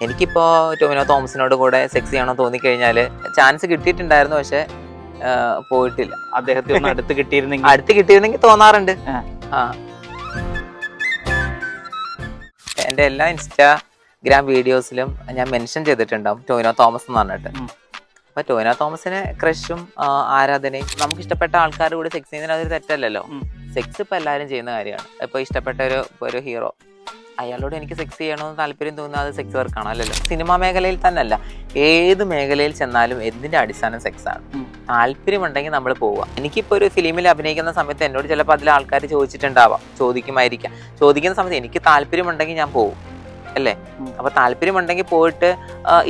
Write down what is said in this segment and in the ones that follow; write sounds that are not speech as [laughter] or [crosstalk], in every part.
എനിക്കിപ്പോ ടൊമിനോ തോമസിനോട് കൂടെ സെക്സ് ചെയ്യണം തോന്നിക്കഴിഞ്ഞാൽ ചാൻസ് കിട്ടിയിട്ടുണ്ടായിരുന്നു പക്ഷെ പോയിട്ടില്ല. അദ്ദേഹത്തെ ഒന്ന് അടുത്ത് കിട്ടിയിരുന്നെങ്കിൽ അടുത്ത് കിട്ടിയിരുന്നെങ്കിൽ തോന്നാറുണ്ട്. ആ. എന്റെ എല്ലാ ഇൻസ്റ്റാഗ്രാം വീഡിയോസിലും ഞാൻ മെൻഷൻ ചെയ്തിട്ടുണ്ടാവും ടോവിനോ തോമസ് എന്ന് പറഞ്ഞിട്ട്. അപ്പൊ ടോവിനോ തോമസിന് ക്രഷും ആരാധനയും നമുക്ക് ഇഷ്ടപ്പെട്ട ആൾക്കാരുടെ കൂടെ സെക്സ് ചെയ്യുന്നതിന് അതൊരു തെറ്റല്ലല്ലോ. സെക്സ് ഇപ്പൊ എല്ലാവരും ചെയ്യുന്ന കാര്യമാണ്. ഇപ്പൊ ഇഷ്ടപ്പെട്ട ഒരു ഒരു ഹീറോ അയാളോട് എനിക്ക് സെക്സ് ചെയ്യണമെന്ന് താല്പര്യം തോന്നുന്നത് അത് സെക്സ് വർക്കാണ് അല്ലല്ലോ. സിനിമാ മേഖലയിൽ തന്നെ അല്ല ഏത് മേഖലയിൽ ചെന്നാലും എന്തിന്റെ അടിസ്ഥാനം സെക്സ് ആണ്. താല്പര്യമുണ്ടെങ്കിൽ നമ്മൾ പോവുക. എനിക്കിപ്പോ ഒരു ഫിലിമിൽ അഭിനയിക്കുന്ന സമയത്ത് എന്നോട് ചിലപ്പോൾ അതിൽ ആൾക്കാർ ചോദിച്ചിട്ടുണ്ടാവാം. ചോദിക്കുമായിരിക്കാം. ചോദിക്കുന്ന സമയത്ത് എനിക്ക് താല്പര്യമുണ്ടെങ്കിൽ ഞാൻ പോകും അല്ലേ? അപ്പോൾ അപ്പൊ താല്പര്യമുണ്ടെങ്കിൽ പോയിട്ട്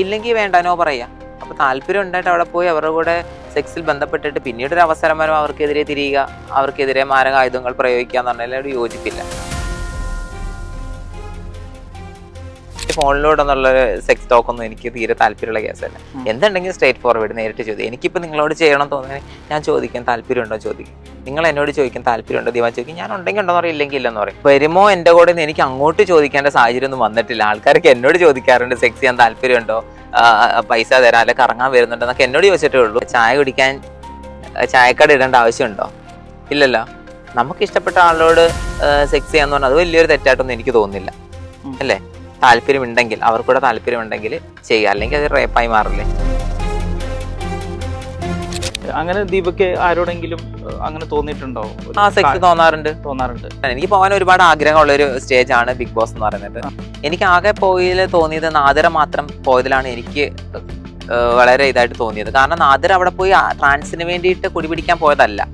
ഇല്ലെങ്കിൽ വേണ്ടാനോ പറയാ. അപ്പൊ താല്പര്യം ഉണ്ടായിട്ട് അവിടെ പോയി അവരുടെ കൂടെ സെക്സിൽ ബന്ധപ്പെട്ടിട്ട് പിന്നീട് ഒരു അവസരം വരുമ്പോൾ അവർക്കെതിരെ തിരിയുക അവർക്കെതിരെ മാരകായുധങ്ങൾ പ്രയോഗിക്കുക എന്ന് പറഞ്ഞാൽ ഒരു യോജിപ്പില്ല. ഫോണിലൂടെ എന്നുള്ള സെക്സ് ടോക്ക് ഒന്നും എനിക്ക് തീരെ താല്പര്യമുള്ള കേസല്ല. എന്തുണ്ടെങ്കിലും സ്ട്രേറ്റ് ഫോർവേഡ് നേരിട്ട് ചോദിക്കും എനിക്കിപ്പോൾ നിങ്ങളോട് ചെയ്യണം തോന്നുന്നത് ഞാൻ ചോദിക്കാൻ താല്പര്യമുണ്ടോ ചോദിക്കും. നിങ്ങൾ എന്നോട് ചോദിക്കാൻ താല്പര്യമുണ്ടോ ദിവാൻ ചോദിക്കും. ഞാൻ ഉണ്ടെങ്കിൽ ഉണ്ടോ പറയും ഇല്ലെങ്കിൽ ഇല്ലെന്ന് പറയും. വരുമോ എന്റെ കൂടെ നിന്ന് എനിക്ക് അങ്ങോട്ട് ചോദിക്കേണ്ട സാഹചര്യം ഒന്നും വന്നിട്ടില്ല. ആൾക്കാർക്ക് എന്നോട് ചോദിക്കാറുണ്ട് സെക്സ് ചെയ്യാൻ താല്പര്യമുണ്ടോ? പൈസ തരാം അല്ലെ കറങ്ങാൻ വരുന്നുണ്ടോ? എന്നൊക്കെ എന്നോട് ചോദിച്ചിട്ടേ ഉള്ളൂ. ചായ കുടിക്കാൻ ചായക്കട ഇടേണ്ട ആവശ്യമുണ്ടോ? ഇല്ലല്ലോ. നമുക്ക് ഇഷ്ടപ്പെട്ട ആളോട് സെക്സ് ചെയ്യാന്ന് പറഞ്ഞാൽ അത് വലിയൊരു തെറ്റായിട്ടൊന്നും എനിക്ക് തോന്നുന്നില്ല. അല്ലേ? താല്പര്യമുണ്ടെങ്കിൽ അവർക്കൂടെ താല്പര്യമുണ്ടെങ്കിൽ ചെയ്യുക. അല്ലെങ്കിൽ അത് റേപ്പായി മാറില്ലേ? അങ്ങനെ ദീപക്ക് ആരോടെങ്കിലും അങ്ങനെ തോന്നിയിട്ടുണ്ടോ? ആ സെക്സ് തോന്നാറുണ്ട്. തോന്നാറുണ്ട്. എനിക്ക് പോകാൻ ഒരുപാട് ആഗ്രഹമുള്ള ഒരു സ്റ്റേജ് ആണ് ബിഗ് ബോസ് എന്ന് പറയുന്നത്. എനിക്ക് ആകെ പോയിൽ തോന്നിയത് നാദര മാത്രം പോയതിലാണ് എനിക്ക് വളരെ ഇതായിട്ട് തോന്നിയത്. കാരണം നാദിർ അവിടെ പോയി ട്രാൻസിന് വേണ്ടിയിട്ട് കുടിപിടിക്കാൻ പോയതല്ല.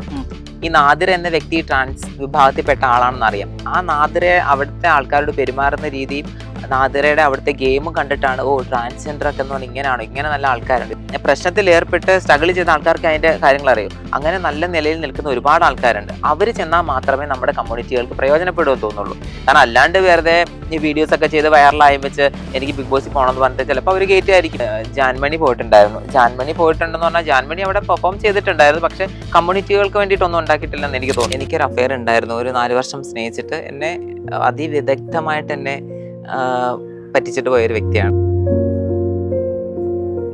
ഈ നാദിർ എന്ന വ്യക്തി ട്രാൻസ് വിഭാഗത്തിൽപ്പെട്ട ആളാണെന്ന് അറിയാം ആ നാദിരെ അവിടുത്തെ ആൾക്കാരോട് പെരുമാറുന്ന രീതിയും നാദിറയുടെ അവിടുത്തെ ഗെയിം കണ്ടിട്ടാണ് ഓ ട്രാൻസ്ജെൻഡർ ഒക്കെ എന്ന് പറഞ്ഞാൽ ഇങ്ങനെയാണോ ഇങ്ങനെ നല്ല ആൾക്കാരുണ്ട്. പ്രശ്നത്തിൽ ഏർപ്പെട്ട് സ്ട്രഗിൾ ചെയ്ത ആൾക്കാർക്ക് അതിന്റെ കാര്യങ്ങൾ അറിയും. അങ്ങനെ നല്ല നിലയിൽ നിൽക്കുന്ന ഒരുപാട് ആൾക്കാരുണ്ട്. അവർ ചെന്നാൽ മാത്രമേ നമ്മുടെ കമ്മ്യൂണിറ്റികൾക്ക് പ്രയോജനപ്പെടുമെന്ന് തോന്നുള്ളൂ. കാരണം അല്ലാണ്ട് വെറുതെ ഈ വീഡിയോസ് ഒക്കെ ചെയ്ത് വൈറലായി വെച്ച് എനിക്ക് ബിഗ് ബോസിൽ പോകണമെന്ന് പറഞ്ഞിട്ട് ചിലപ്പോൾ അവർ ഗേറ്റ് ആയിരിക്കും. ജാൻമണി പോയിട്ടുണ്ടായിരുന്നു. ജാൻമണി പോയിട്ടുണ്ടെന്ന് പറഞ്ഞാൽ ജാൻമണി അവിടെ പെർഫോം ചെയ്തിട്ടുണ്ടായിരുന്നു. പക്ഷേ കമ്മ്യൂണിറ്റികൾക്ക് വേണ്ടിയിട്ടൊന്നും ഉണ്ടാക്കിയിട്ടില്ലെന്ന് എനിക്ക് തോന്നുന്നു. എനിക്കൊരു അഫെയർ ഉണ്ടായിരുന്നു. ഒരു നാല് വർഷം സ്നേഹിച്ചിട്ട് എന്നെ അതിവിദഗ്ധമായിട്ട് എന്നെ പറ്റിച്ചിട്ട് പോയൊരു വ്യക്തിയാണ്.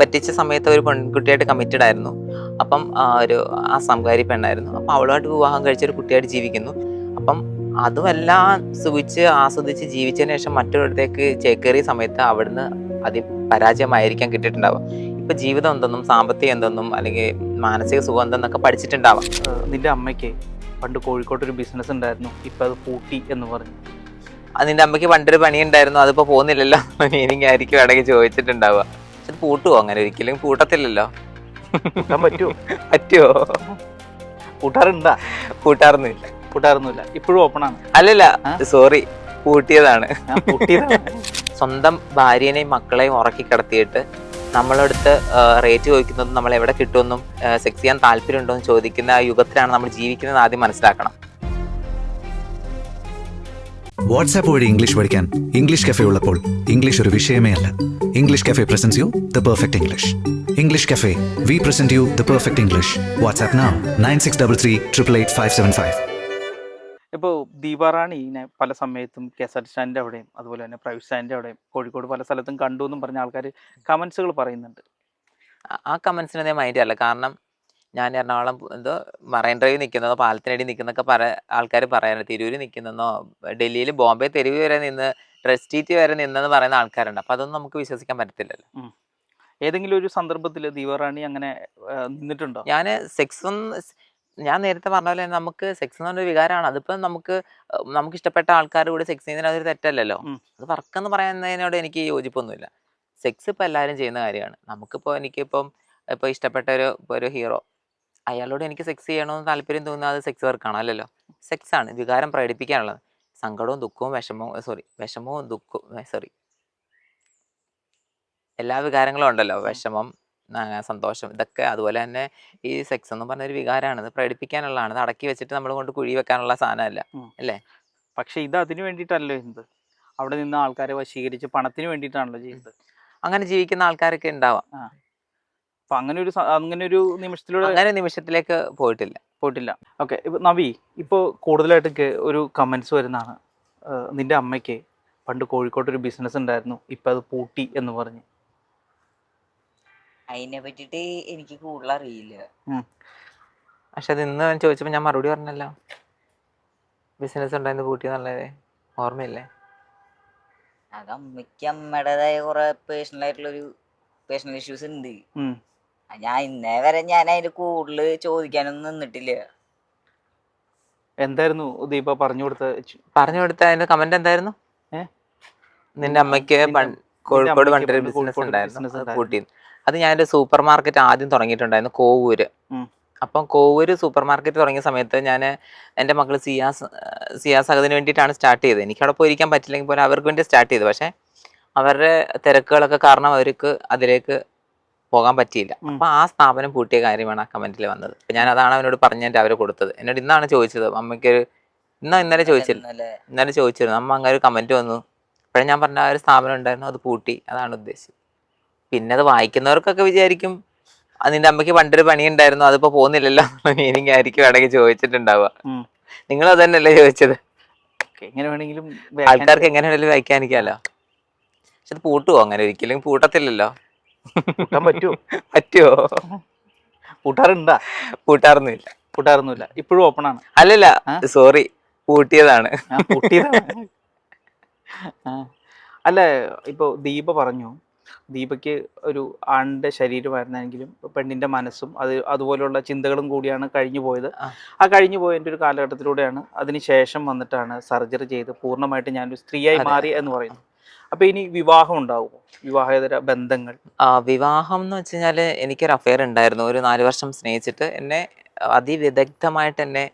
പറ്റിച്ച സമയത്ത് ഒരു പെൺകുട്ടിയായിട്ട് കമ്മിറ്റഡ് ആയിരുന്നു. അപ്പം ഒരു ആ സംകാരി പെണ്ണായിരുന്നു. അപ്പം അവളുമായിട്ട് വിവാഹം കഴിച്ച ഒരു കുട്ടിയായിട്ട് ജീവിക്കുന്നു. അപ്പം അതുമെല്ലാം സുഖിച്ച് ആസ്വദിച്ച് ജീവിച്ചതിന് ശേഷം മറ്റൊരിടത്തേക്ക് ചേക്കേറിയ സമയത്ത് അവിടുന്ന് അതി പരാജയമായിരിക്കാൻ കിട്ടിയിട്ടുണ്ടാവുക ഇപ്പൊ ജീവിതം എന്തെന്നും സാമ്പത്തികം എന്തെന്നും അല്ലെങ്കിൽ മാനസിക സുഖം എന്തെന്നൊക്കെ പഠിച്ചിട്ടുണ്ടാവാം. നിന്റെ അമ്മയ്ക്ക് പണ്ട് കോഴിക്കോട്ട് ഒരു ബിസിനസ് ഉണ്ടായിരുന്നു. ഇപ്പൊ അത് പൂട്ടി എന്ന് പറഞ്ഞു. അതിന്റെ അമ്മയ്ക്ക് പണ്ടൊരു പണി ഉണ്ടായിരുന്നു അതിപ്പോ പോകുന്നില്ലല്ലോ. മീനിങ് ആയിരിക്കും ഇടയ്ക്ക് ചോദിച്ചിട്ടുണ്ടാവുക. അത് പൂട്ടുവോ അങ്ങനെ ഒരിക്കലും? പൂട്ടത്തില്ലല്ലോ. പറ്റുമോ പറ്റുമോ കൂട്ടാറുണ്ടാ പൂട്ടാറൊന്നുമില്ല. കൂട്ടാറൊന്നുമില്ല ഇപ്പോഴും ഓപ്പൺ ആണ്. അല്ലല്ല സോറി പൂട്ടിയതാണ്. സ്വന്തം ഭാര്യനെയും മക്കളെയും ഉറക്കി കിടത്തിയിട്ട് നമ്മളടുത്ത് റേറ്റ് ചോദിക്കുന്നതും നമ്മൾ എവിടെ കിട്ടുമെന്നും സെക്സ് ചെയ്യാൻ താല്പര്യമുണ്ടോ എന്ന് ചോദിക്കുന്ന ആ യുഗത്തിലാണ് നമ്മൾ ജീവിക്കുന്നത് ആദ്യം മനസ്സിലാക്കണം. വാട്സാപ്പ് വഴി ഇംഗ്ലീഷ് പഠിക്കാൻ ഇംഗ്ലീഷ് കഫേ ഉള്ളപ്പോൾ ഇംഗ്ലീഷ് ഒരു വിഷയമേ അല്ല. English cafe presents you the perfect English English cafe we present you the perfect English WhatsApp now nine six double three triple eight five seven five ഇപ്പോൾ ദീപാറാണി ഇങ്ങനെ പല സമയത്തും കെ എസ് ആർ ടി സ്റ്റാൻഡിന്റെ അവിടെയും അതുപോലെ തന്നെ പ്രൈവറ്റ് സ്റ്റാൻഡിന്റെ അവിടെയും കോഴിക്കോട് പല സ്ഥലത്തും കണ്ടു എന്നും പറഞ്ഞ ആൾക്കാർ കമൻസുകൾ പറയുന്നുണ്ട്. ആ- കമൻസിനെ മൈൻഡ് അല്ല. കാരണം ഞാൻ എറണാകുളം എന്തോ മറൈൻ ഡ്രൈവ് നിൽക്കുന്നതോ പാലത്തിനടി നിൽക്കുന്നൊക്കെ പറ ആൾക്കാർ പറയാറുണ്ട്. തിരൂര് നിൽക്കുന്നതോ ഡൽഹിയിൽ ബോംബെ തെരുവ് വരെ നിന്ന് ഡ്രസ് സ്ട്രീറ്റ് വരെ നിന്നെന്ന് പറയുന്ന ആൾക്കാരുണ്ട്. അപ്പം അതൊന്നും നമുക്ക് വിശ്വസിക്കാൻ പറ്റത്തില്ലല്ലോ. ഏതെങ്കിലും ഒരു സന്ദർഭത്തിൽ ദീപറാണി അങ്ങനെ നിന്നിട്ടുണ്ടോ? ഞാൻ സെക്സ് ഞാൻ നേരത്തെ പറഞ്ഞ പോലെ നമുക്ക് സെക്സ് എന്ന് പറഞ്ഞൊരു വികാരമാണ് അതിപ്പോ നമുക്ക് നമുക്ക് ഇഷ്ടപ്പെട്ട ആൾക്കാരുടെ കൂടെ സെക്സ് ചെയ്യുന്നതിന് അതൊരു തെറ്റല്ലല്ലോ. അത് വർക്കെന്ന് പറയുന്നതിനോട് എനിക്ക് യോജിപ്പൊന്നുമില്ല. സെക്സ് ഇപ്പോൾ എല്ലാവരും ചെയ്യുന്ന കാര്യമാണ്. നമുക്കിപ്പോൾ എനിക്കിപ്പം ഇപ്പോൾ ഇഷ്ടപ്പെട്ട ഒരു ഒരു ഹീറോ അയാളോട് എനിക്ക് സെക്സ് ചെയ്യണമെന്ന് താല്പര്യം തോന്നുന്നത് അത് സെക്സ് വർക്കാണ് അല്ലല്ലോ സെക്സ് ആണ് വികാരം പ്രകടിപ്പിക്കാനുള്ളത്. സങ്കടവും ദുഃഖവും വിഷമവും സോറി വിഷമവും ദുഃഖവും സോറി എല്ലാ വികാരങ്ങളും ഉണ്ടല്ലോ വിഷമം സന്തോഷം ഇതൊക്കെ അതുപോലെ തന്നെ ഈ സെക്സ് എന്ന് പറഞ്ഞ ഒരു വികാരമാണ് ഇത് പ്രകടിപ്പിക്കാനുള്ളതാണ്. ഇത് അടക്കി വെച്ചിട്ട് നമ്മൾ കൊണ്ട് കുഴി വെക്കാനുള്ള സാധനമല്ല അല്ലേ? പക്ഷെ ഇത് അതിന് വേണ്ടിയിട്ടല്ലോ എന്ത് അവിടെ നിന്ന് ആൾക്കാരെ വശീകരിച്ച് പണത്തിന് വേണ്ടിയിട്ടാണല്ലോ ചെയ്യുന്നത്? അങ്ങനെ ജീവിക്കുന്ന ആൾക്കാരൊക്കെ ഉണ്ടാവാം. അപ്പൊ അങ്ങനെ ഒരു അങ്ങനെ ഒരു നിമിഷത്തിലൂടെ അങ്ങനെ നിമിഷത്തിലേക്ക് പോയിട്ടില്ല. പോയിട്ടില്ല. ഓക്കെ ഇപ്പൊ നവി ഇപ്പോൾ കൂടുതലായിട്ട് ഒരു കമന്റ്സ് വരുന്നതാണ്. നിന്റെ അമ്മയ്ക്ക് പണ്ട് കോഴിക്കോട്ട് ഒരു ബിസിനസ് ഉണ്ടായിരുന്നു. ഇപ്പൊ അത് പൂട്ടി എന്ന് പറഞ്ഞു. അതിനെ പറ്റിട്ട് എനിക്ക് കൂടുതൽ അറിയില്ല. പക്ഷെ അത് ഇന്ന് ചോദിച്ചപ്പോ ഞാൻ മറുപടി പറഞ്ഞല്ലോ. ബിസിനസ് ഉണ്ടായിരുന്നു പൂട്ടി നല്ലത് ഓർമ്മയില്ലേ? അത് അമ്മയ്ക്ക് അമ്മയുടേതായ കുറെ പേഴ്സണൽ ആയിട്ടുള്ള ഒരു പേഴ്സണൽ ഇഷ്യൂസ് ഉണ്ട് ഞാൻ ഇന്നേ വരെ ഞാൻ അതിന് കൂടുതൽ ചോദിക്കാനൊന്നും നിന്നിട്ടില്ല. എന്തായിരുന്നു ദീപ പറഞ്ഞു കൊടുത്ത പറഞ്ഞു കൊടുത്ത അതിന്റെ കമന്റ് എന്തായിരുന്നു? നിന്റെ അമ്മയ്ക്ക് കോഴിക്കോട് വണ്ടി പണ്ടൊരു ബിസിനസ് ഉണ്ടായിരുന്നു business അത് ഞാൻ കൂട്ടി അത് ഞാനൊരു സൂപ്പർ മാർക്കറ്റ് ആദ്യം തുടങ്ങിയിട്ടുണ്ടായിരുന്നു കോവൂര്. അപ്പൊ കോവൂര് സൂപ്പർ മാർക്കറ്റ് തുടങ്ങിയ സമയത്ത് ഞാൻ എന്റെ മകൾ സിയാസ് സിയാസ് അകതിന് വേണ്ടിയിട്ടാണ് സ്റ്റാർട്ട് ചെയ്തത്. എനിക്ക് അവിടെ പോയിരിക്കാൻ പറ്റില്ലെങ്കിൽ പോലും അവർക്ക് വേണ്ടി സ്റ്റാർട്ട് ചെയ്തു. പക്ഷേ അവരുടെ തിരക്കുകളൊക്കെ കാരണം അവർക്ക് അതിലേക്ക് പോകാൻ പറ്റിയില്ല. അപ്പൊ ആ സ്ഥാപനം പൂട്ടിയ കാര്യമാണ് ആ കമന്റിൽ വന്നത്. അപ്പൊ ഞാൻ അതാണ് അവനോട് പറഞ്ഞ് അവർ കൊടുത്തത്. എന്നോട് ഇന്നാണ് ചോദിച്ചത്. അമ്മയ്ക്ക് ഒരു ഇന്നാ ഇന്നലെ ചോദിച്ചില്ല ഇന്നലെ. ചോദിച്ചിരുന്നു. അമ്മ അങ്ങനെ ഒരു കമന്റ് വന്നു. അപ്പോഴും ഞാൻ പറഞ്ഞ ആ ഒരു സ്ഥാപനം ഉണ്ടായിരുന്നു. അത് പൂട്ടി. അതാണ് ഉദ്ദേശിച്ചത്. പിന്നെ അത് വായിക്കുന്നവർക്കൊക്കെ വിചാരിക്കും നിന്റെ അമ്മയ്ക്ക് പണ്ടൊരു പണി ഉണ്ടായിരുന്നു അതിപ്പോ പോകുന്നില്ലല്ലോ. എന്നുള്ള മീനിങ് ആയിരിക്കും ഇടയ്ക്ക് ചോദിച്ചിട്ടുണ്ടാവുക. നിങ്ങൾ അത് തന്നെയല്ലേ ചോദിച്ചത്? എങ്ങനെ വേണമെങ്കിലും ആൾക്കാർക്ക് എങ്ങനെ വേണമെങ്കിലും വായിക്കാനിരിക്കാലോ പക്ഷെ അത് പൂട്ടുവോ അങ്ങനെ ഒരിക്കലും? പൂട്ടത്തില്ലല്ലോ. കൂട്ടാൻ പറ്റുമോ [laughs] പറ്റുമോ കൂട്ടാറുണ്ടാ കൂട്ടാറൊന്നുമില്ല കൂട്ടാറൊന്നുമില്ല ഇപ്പോഴും ഓപ്പൺ ആണ്. അല്ലല്ല സോറി പൂട്ടിയതാണ്. പൂട്ടിയതാണ്. അല്ല ഇപ്പൊ ദീപ പറഞ്ഞു. ദീപയ്ക്ക് ഒരു ആണിന്റെ ശരീരമായിരുന്നെങ്കിലും പെണ്ണിന്റെ മനസ്സും അത് അതുപോലെയുള്ള ചിന്തകളും കൂടിയാണ് കഴിഞ്ഞു പോയത്. ആ. ആ കഴിഞ്ഞു പോയതിന്റെ ഒരു കാലഘട്ടത്തിലൂടെയാണ് അതിനുശേഷം വന്നിട്ടാണ് സർജറി ചെയ്ത് പൂർണമായിട്ട് ഞാനൊരു സ്ത്രീയായി മാറി എന്ന് പറയുന്നു അപ്പൊ ഇനി വിവാഹം ഉണ്ടാവുമോ? വിവാഹേതര ബന്ധങ്ങൾ. വിവാഹം എന്ന് വെച്ച് കഴിഞ്ഞാൽ എനിക്കൊരു അഫെയർ ഉണ്ടായിരുന്നു. ഒരു നാല് വർഷം സ്നേഹിച്ചിട്ട് എന്നെ അതിവിദഗ്ധമായിട്ട് എന്നെ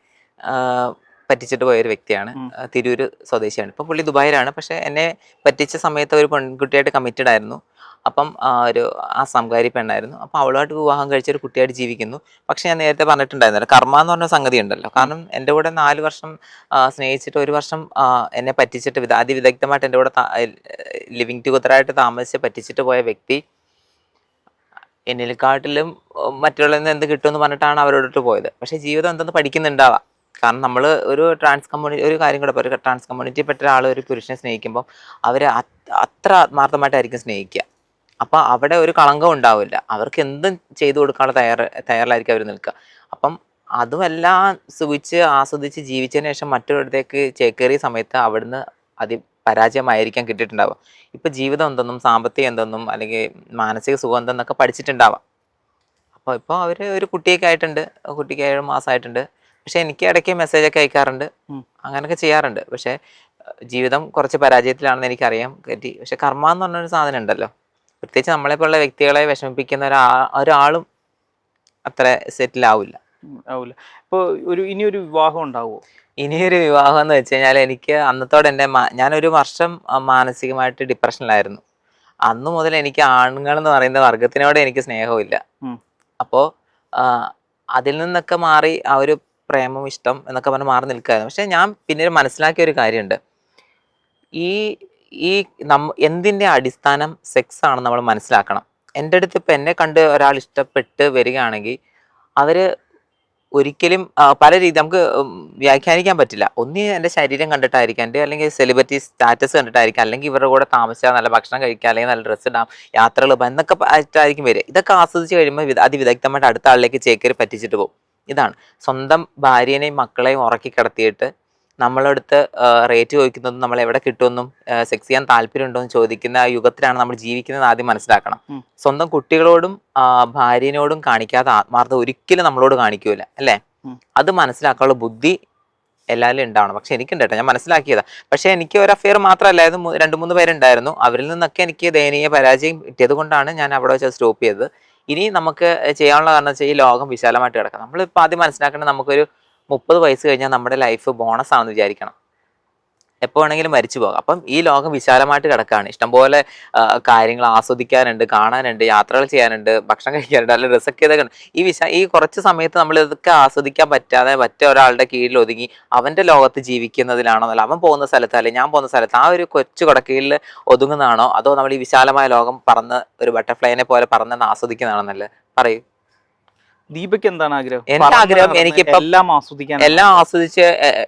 പറ്റിച്ചിട്ട് പോയൊരു വ്യക്തിയാണ്. തിരൂര് സ്വദേശിയാണ്. ഇപ്പൊ പുള്ളി ദുബായിലാണ്. പക്ഷെ എന്നെ പറ്റിച്ച സമയത്ത് ഒരു പെൺകുട്ടിയായിട്ട് കമ്മിറ്റഡ് ആയിരുന്നു. അപ്പം ഒരു ആസാംകാരി പെണ്ണായിരുന്നു. അപ്പം അവളുമായിട്ട് വിവാഹം കഴിച്ച ഒരു കുട്ടിയായിട്ട് ജീവിക്കുന്നു. പക്ഷെ ഞാൻ നേരത്തെ പറഞ്ഞിട്ടുണ്ടായിരുന്നല്ലോ കർമ്മ എന്ന് പറഞ്ഞ സംഗതി ഉണ്ടല്ലോ. കാരണം എന്റെ കൂടെ നാല് വർഷം സ്നേഹിച്ചിട്ട് ഒരു വർഷം എന്നെ പറ്റിച്ചിട്ട് വിദ- അതിവിദഗ്ധമായിട്ട് എന്റെ കൂടെ ലിവിങ് ടുഗദറായിട്ട് താമസിച്ച് പറ്റിച്ചിട്ട് പോയ വ്യക്തി എന്നിൽക്കാട്ടിലും മറ്റുള്ളവരിൽ നിന്ന് എന്ത് കിട്ടുമെന്ന് പറഞ്ഞിട്ടാണ് അവരോടൊട്ട് പോയത്. പക്ഷേ ജീവിതം എന്തെന്ന് പഠിക്കുന്നുണ്ടാവാം. കാരണം നമ്മൾ ഒരു ട്രാൻസ് കമ്മ്യൂണിറ്റി ഒരു കാര്യം കൂടെ ഒരു ട്രാൻസ് കമ്മ്യൂണിറ്റിപ്പെട്ട ഒരാൾ ഒരു പുരുഷനെ സ്നേഹിക്കുമ്പോൾ അവർ അത്ര ആത്മാർത്ഥമായിട്ടായിരിക്കും സ്നേഹിക്കുക. അപ്പം അവിടെ ഒരു കളങ്കം ഉണ്ടാവില്ല. അവർക്ക് എന്തും ചെയ്തു കൊടുക്കാനുള്ള തയ്യാറ് തയ്യാറിലായിരിക്കും അവർ നിൽക്കുക. അപ്പം അതുമെല്ലാം സുഖിച്ച് ആസ്വദിച്ച് ജീവിച്ചതിന് ശേഷം മറ്റൊരിടത്തേക്ക് ചേക്കേറിയ സമയത്ത് അവിടുന്ന് അതി പരാജയമായിരിക്കാം കിട്ടിയിട്ടുണ്ടാവുക ഇപ്പം ജീവിതം എന്തെന്നും സാമ്പത്തികം എന്തെന്നും അല്ലെങ്കിൽ മാനസിക സുഖം എന്തെന്നൊക്കെ പഠിച്ചിട്ടുണ്ടാവാം. അപ്പോൾ ഇപ്പോൾ അവർ ഒരു കുട്ടിയൊക്കെ ആയിട്ടുണ്ട്. കുട്ടിക്ക് ഏഴ് മാസമായിട്ടുണ്ട് പക്ഷെ എനിക്ക് ഇടയ്ക്ക് മെസ്സേജ് ഒക്കെ അയക്കാറുണ്ട്. അങ്ങനെയൊക്കെ ചെയ്യാറുണ്ട്. പക്ഷേ ജീവിതം കുറച്ച് പരാജയത്തിലാണെന്ന് എനിക്കറിയാം. കറ്റി പക്ഷെ കർമ്മ എന്ന് പറഞ്ഞൊരു സാധനം ഉണ്ടല്ലോ. പ്രത്യേകിച്ച് നമ്മളെപ്പോലുള്ള വ്യക്തികളെ വിഷമിപ്പിക്കുന്ന ഒരാ ഒരാളും അത്ര സെറ്റിൽ ആവില്ല. ആവില്ല. ഇപ്പോൾ ഒരു ഇനിയൊരു ഒരു വിവാഹം ഉണ്ടാവുമോ ഇനിയൊരു വിവാഹം എന്ന് വെച്ച് കഴിഞ്ഞാൽ എനിക്ക് അന്നത്തോടെ എന്റെ ഞാനൊരു വർഷം മാനസികമായിട്ട് ഡിപ്രഷനിലായിരുന്നു അന്ന് മുതൽ എനിക്ക് ആണുങ്ങൾ എന്ന് പറയുന്ന വർഗത്തിനോട് എനിക്ക് സ്നേഹമില്ല. അപ്പോൾ അതിൽ നിന്നൊക്കെ മാറി ആ ഒരു പ്രേമം ഇഷ്ടം എന്നൊക്കെ പറഞ്ഞ് മാറി നിൽക്കുകയായിരുന്നു പക്ഷെ ഞാൻ പിന്നീട് മനസ്സിലാക്കിയ ഒരു കാര്യമുണ്ട്. ഈ ഈ നമ്മ എന്തിന്റെ അടിസ്ഥാനം സെക്സ് ആണ് നമ്മൾ മനസ്സിലാക്കണം. എന്റെ അടുത്ത് ഇപ്പം എന്നെ കണ്ട് ഒരാൾ ഇഷ്ടപ്പെട്ട് വരികയാണെങ്കിൽ അവർ ഒരിക്കലും പല രീതി നമുക്ക് വ്യാഖ്യാനിക്കാൻ പറ്റില്ല. ഒന്നി എന്റെ ശരീരം കണ്ടിട്ടായിരിക്കാം എന്റെ അല്ലെങ്കിൽ സെലിബ്രിറ്റി സ്റ്റാറ്റസ് കണ്ടിട്ടായിരിക്കാം അല്ലെങ്കിൽ ഇവരുടെ കൂടെ താമസിച്ചാൽ നല്ല ഭക്ഷണം കഴിക്കുക അല്ലെങ്കിൽ നല്ല ഡ്രസ്സ് ഇടാം യാത്രകൾ എന്നൊക്കെ ആയിട്ടായിരിക്കും വരിക. ഇതൊക്കെ ആസ്വദിച്ച് കഴിയുമ്പോൾ വിദ- അതിവിദഗ്ധമായിട്ട് അടുത്ത ആളിലേക്ക് ചേക്കേറി പറ്റിച്ചിട്ട് പോകും. ഇതാണ്. സ്വന്തം ഭാര്യനെയും മക്കളെയും ഉറക്കി കിടത്തിയിട്ട് നമ്മളടുത്ത് റേറ്റ് ചോദിക്കുന്നതും നമ്മൾ എവിടെ കിട്ടുമെന്നും സെക്സ് ചെയ്യാൻ താല്പര്യമുണ്ടോ എന്ന് ചോദിക്കുന്ന യുഗത്തിലാണ് നമ്മൾ ജീവിക്കുന്നത് ആദ്യം മനസ്സിലാക്കണം. സ്വന്തം കുട്ടികളോടും ഭാര്യനോടും കാണിക്കാത്ത ആത്മാർത്ഥത ഒരിക്കലും നമ്മളോട് കാണിക്കൂല അല്ലേ? അത് മനസ്സിലാക്കാനുള്ള ബുദ്ധി എല്ലാവരും ഉണ്ടാവണം. പക്ഷെ എനിക്കുണ്ട് കേട്ടോ ഞാൻ മനസ്സിലാക്കിയതാ. പക്ഷെ എനിക്ക് ഒരു അഫെയർ മാത്രമല്ലായിരുന്നു രണ്ട് മൂന്ന് പേരുണ്ടായിരുന്നു. അവരിൽ നിന്നൊക്കെ എനിക്ക് ദയനീയ പരാജയം കിട്ടിയത് കൊണ്ടാണ് ഞാൻ അവിടെ വെച്ച് സ്റ്റോപ്പ് ചെയ്തത്. ഇനി നമുക്ക് ചെയ്യാനുള്ള കാരണം വെച്ചാൽ ഈ ലോകം വിശാലമായിട്ട് കിടക്കാം. നമ്മളിപ്പോൾ ആദ്യം മനസ്സിലാക്കേണ്ടത് നമുക്കൊരു മുപ്പത് വയസ്സ് കഴിഞ്ഞാൽ നമ്മുടെ ലൈഫ് ബോണസ് ആണെന്ന് വിചാരിക്കണം. എപ്പോൾ വേണമെങ്കിലും മരിച്ചു പോകാം. അപ്പം ഈ ലോകം വിശാലമായിട്ട് കിടക്കുകയാണ് ഇഷ്ടംപോലെ കാര്യങ്ങൾ ആസ്വദിക്കാനുണ്ട് കാണാനുണ്ട് യാത്രകൾ ചെയ്യാനുണ്ട് ഭക്ഷണം കഴിക്കാനുണ്ട് അല്ലെങ്കിൽ ഡ്രസ്സൊക്കെ ഇതൊക്കെ ഈ വിശ ഈ കുറച്ച് സമയത്ത് നമ്മൾ ഇതൊക്കെ ആസ്വദിക്കാൻ പറ്റാതെ മറ്റേ ഒരാളുടെ കീഴിൽ ഒതുങ്ങി അവന്റെ ലോകത്ത് ജീവിക്കുന്നതിലാണോ അവൻ പോകുന്ന സ്ഥലത്ത് അല്ലെങ്കിൽ ഞാൻ പോകുന്ന സ്ഥലത്ത് ആ ഒരു കൊച്ചു കുടക്കീഴിൽ ഒതുങ്ങുന്നതാണോ? അതോ നമ്മൾ ഈ വിശാലമായ ലോകം പറന്ന് ഒരു ബട്ടർഫ്ലൈനെ പോലെ പറന്ന് ആസ്വദിക്കുന്നതാണോ നല്ലത്? പറയൂ. ദീപയ്ക്ക് എന്താണ് ആഗ്രഹം? എന്റെ ആഗ്രഹം എനിക്ക് എല്ലാം ആസ്വദിക്കാൻ എല്ലാം ആസ്വദിച്ച്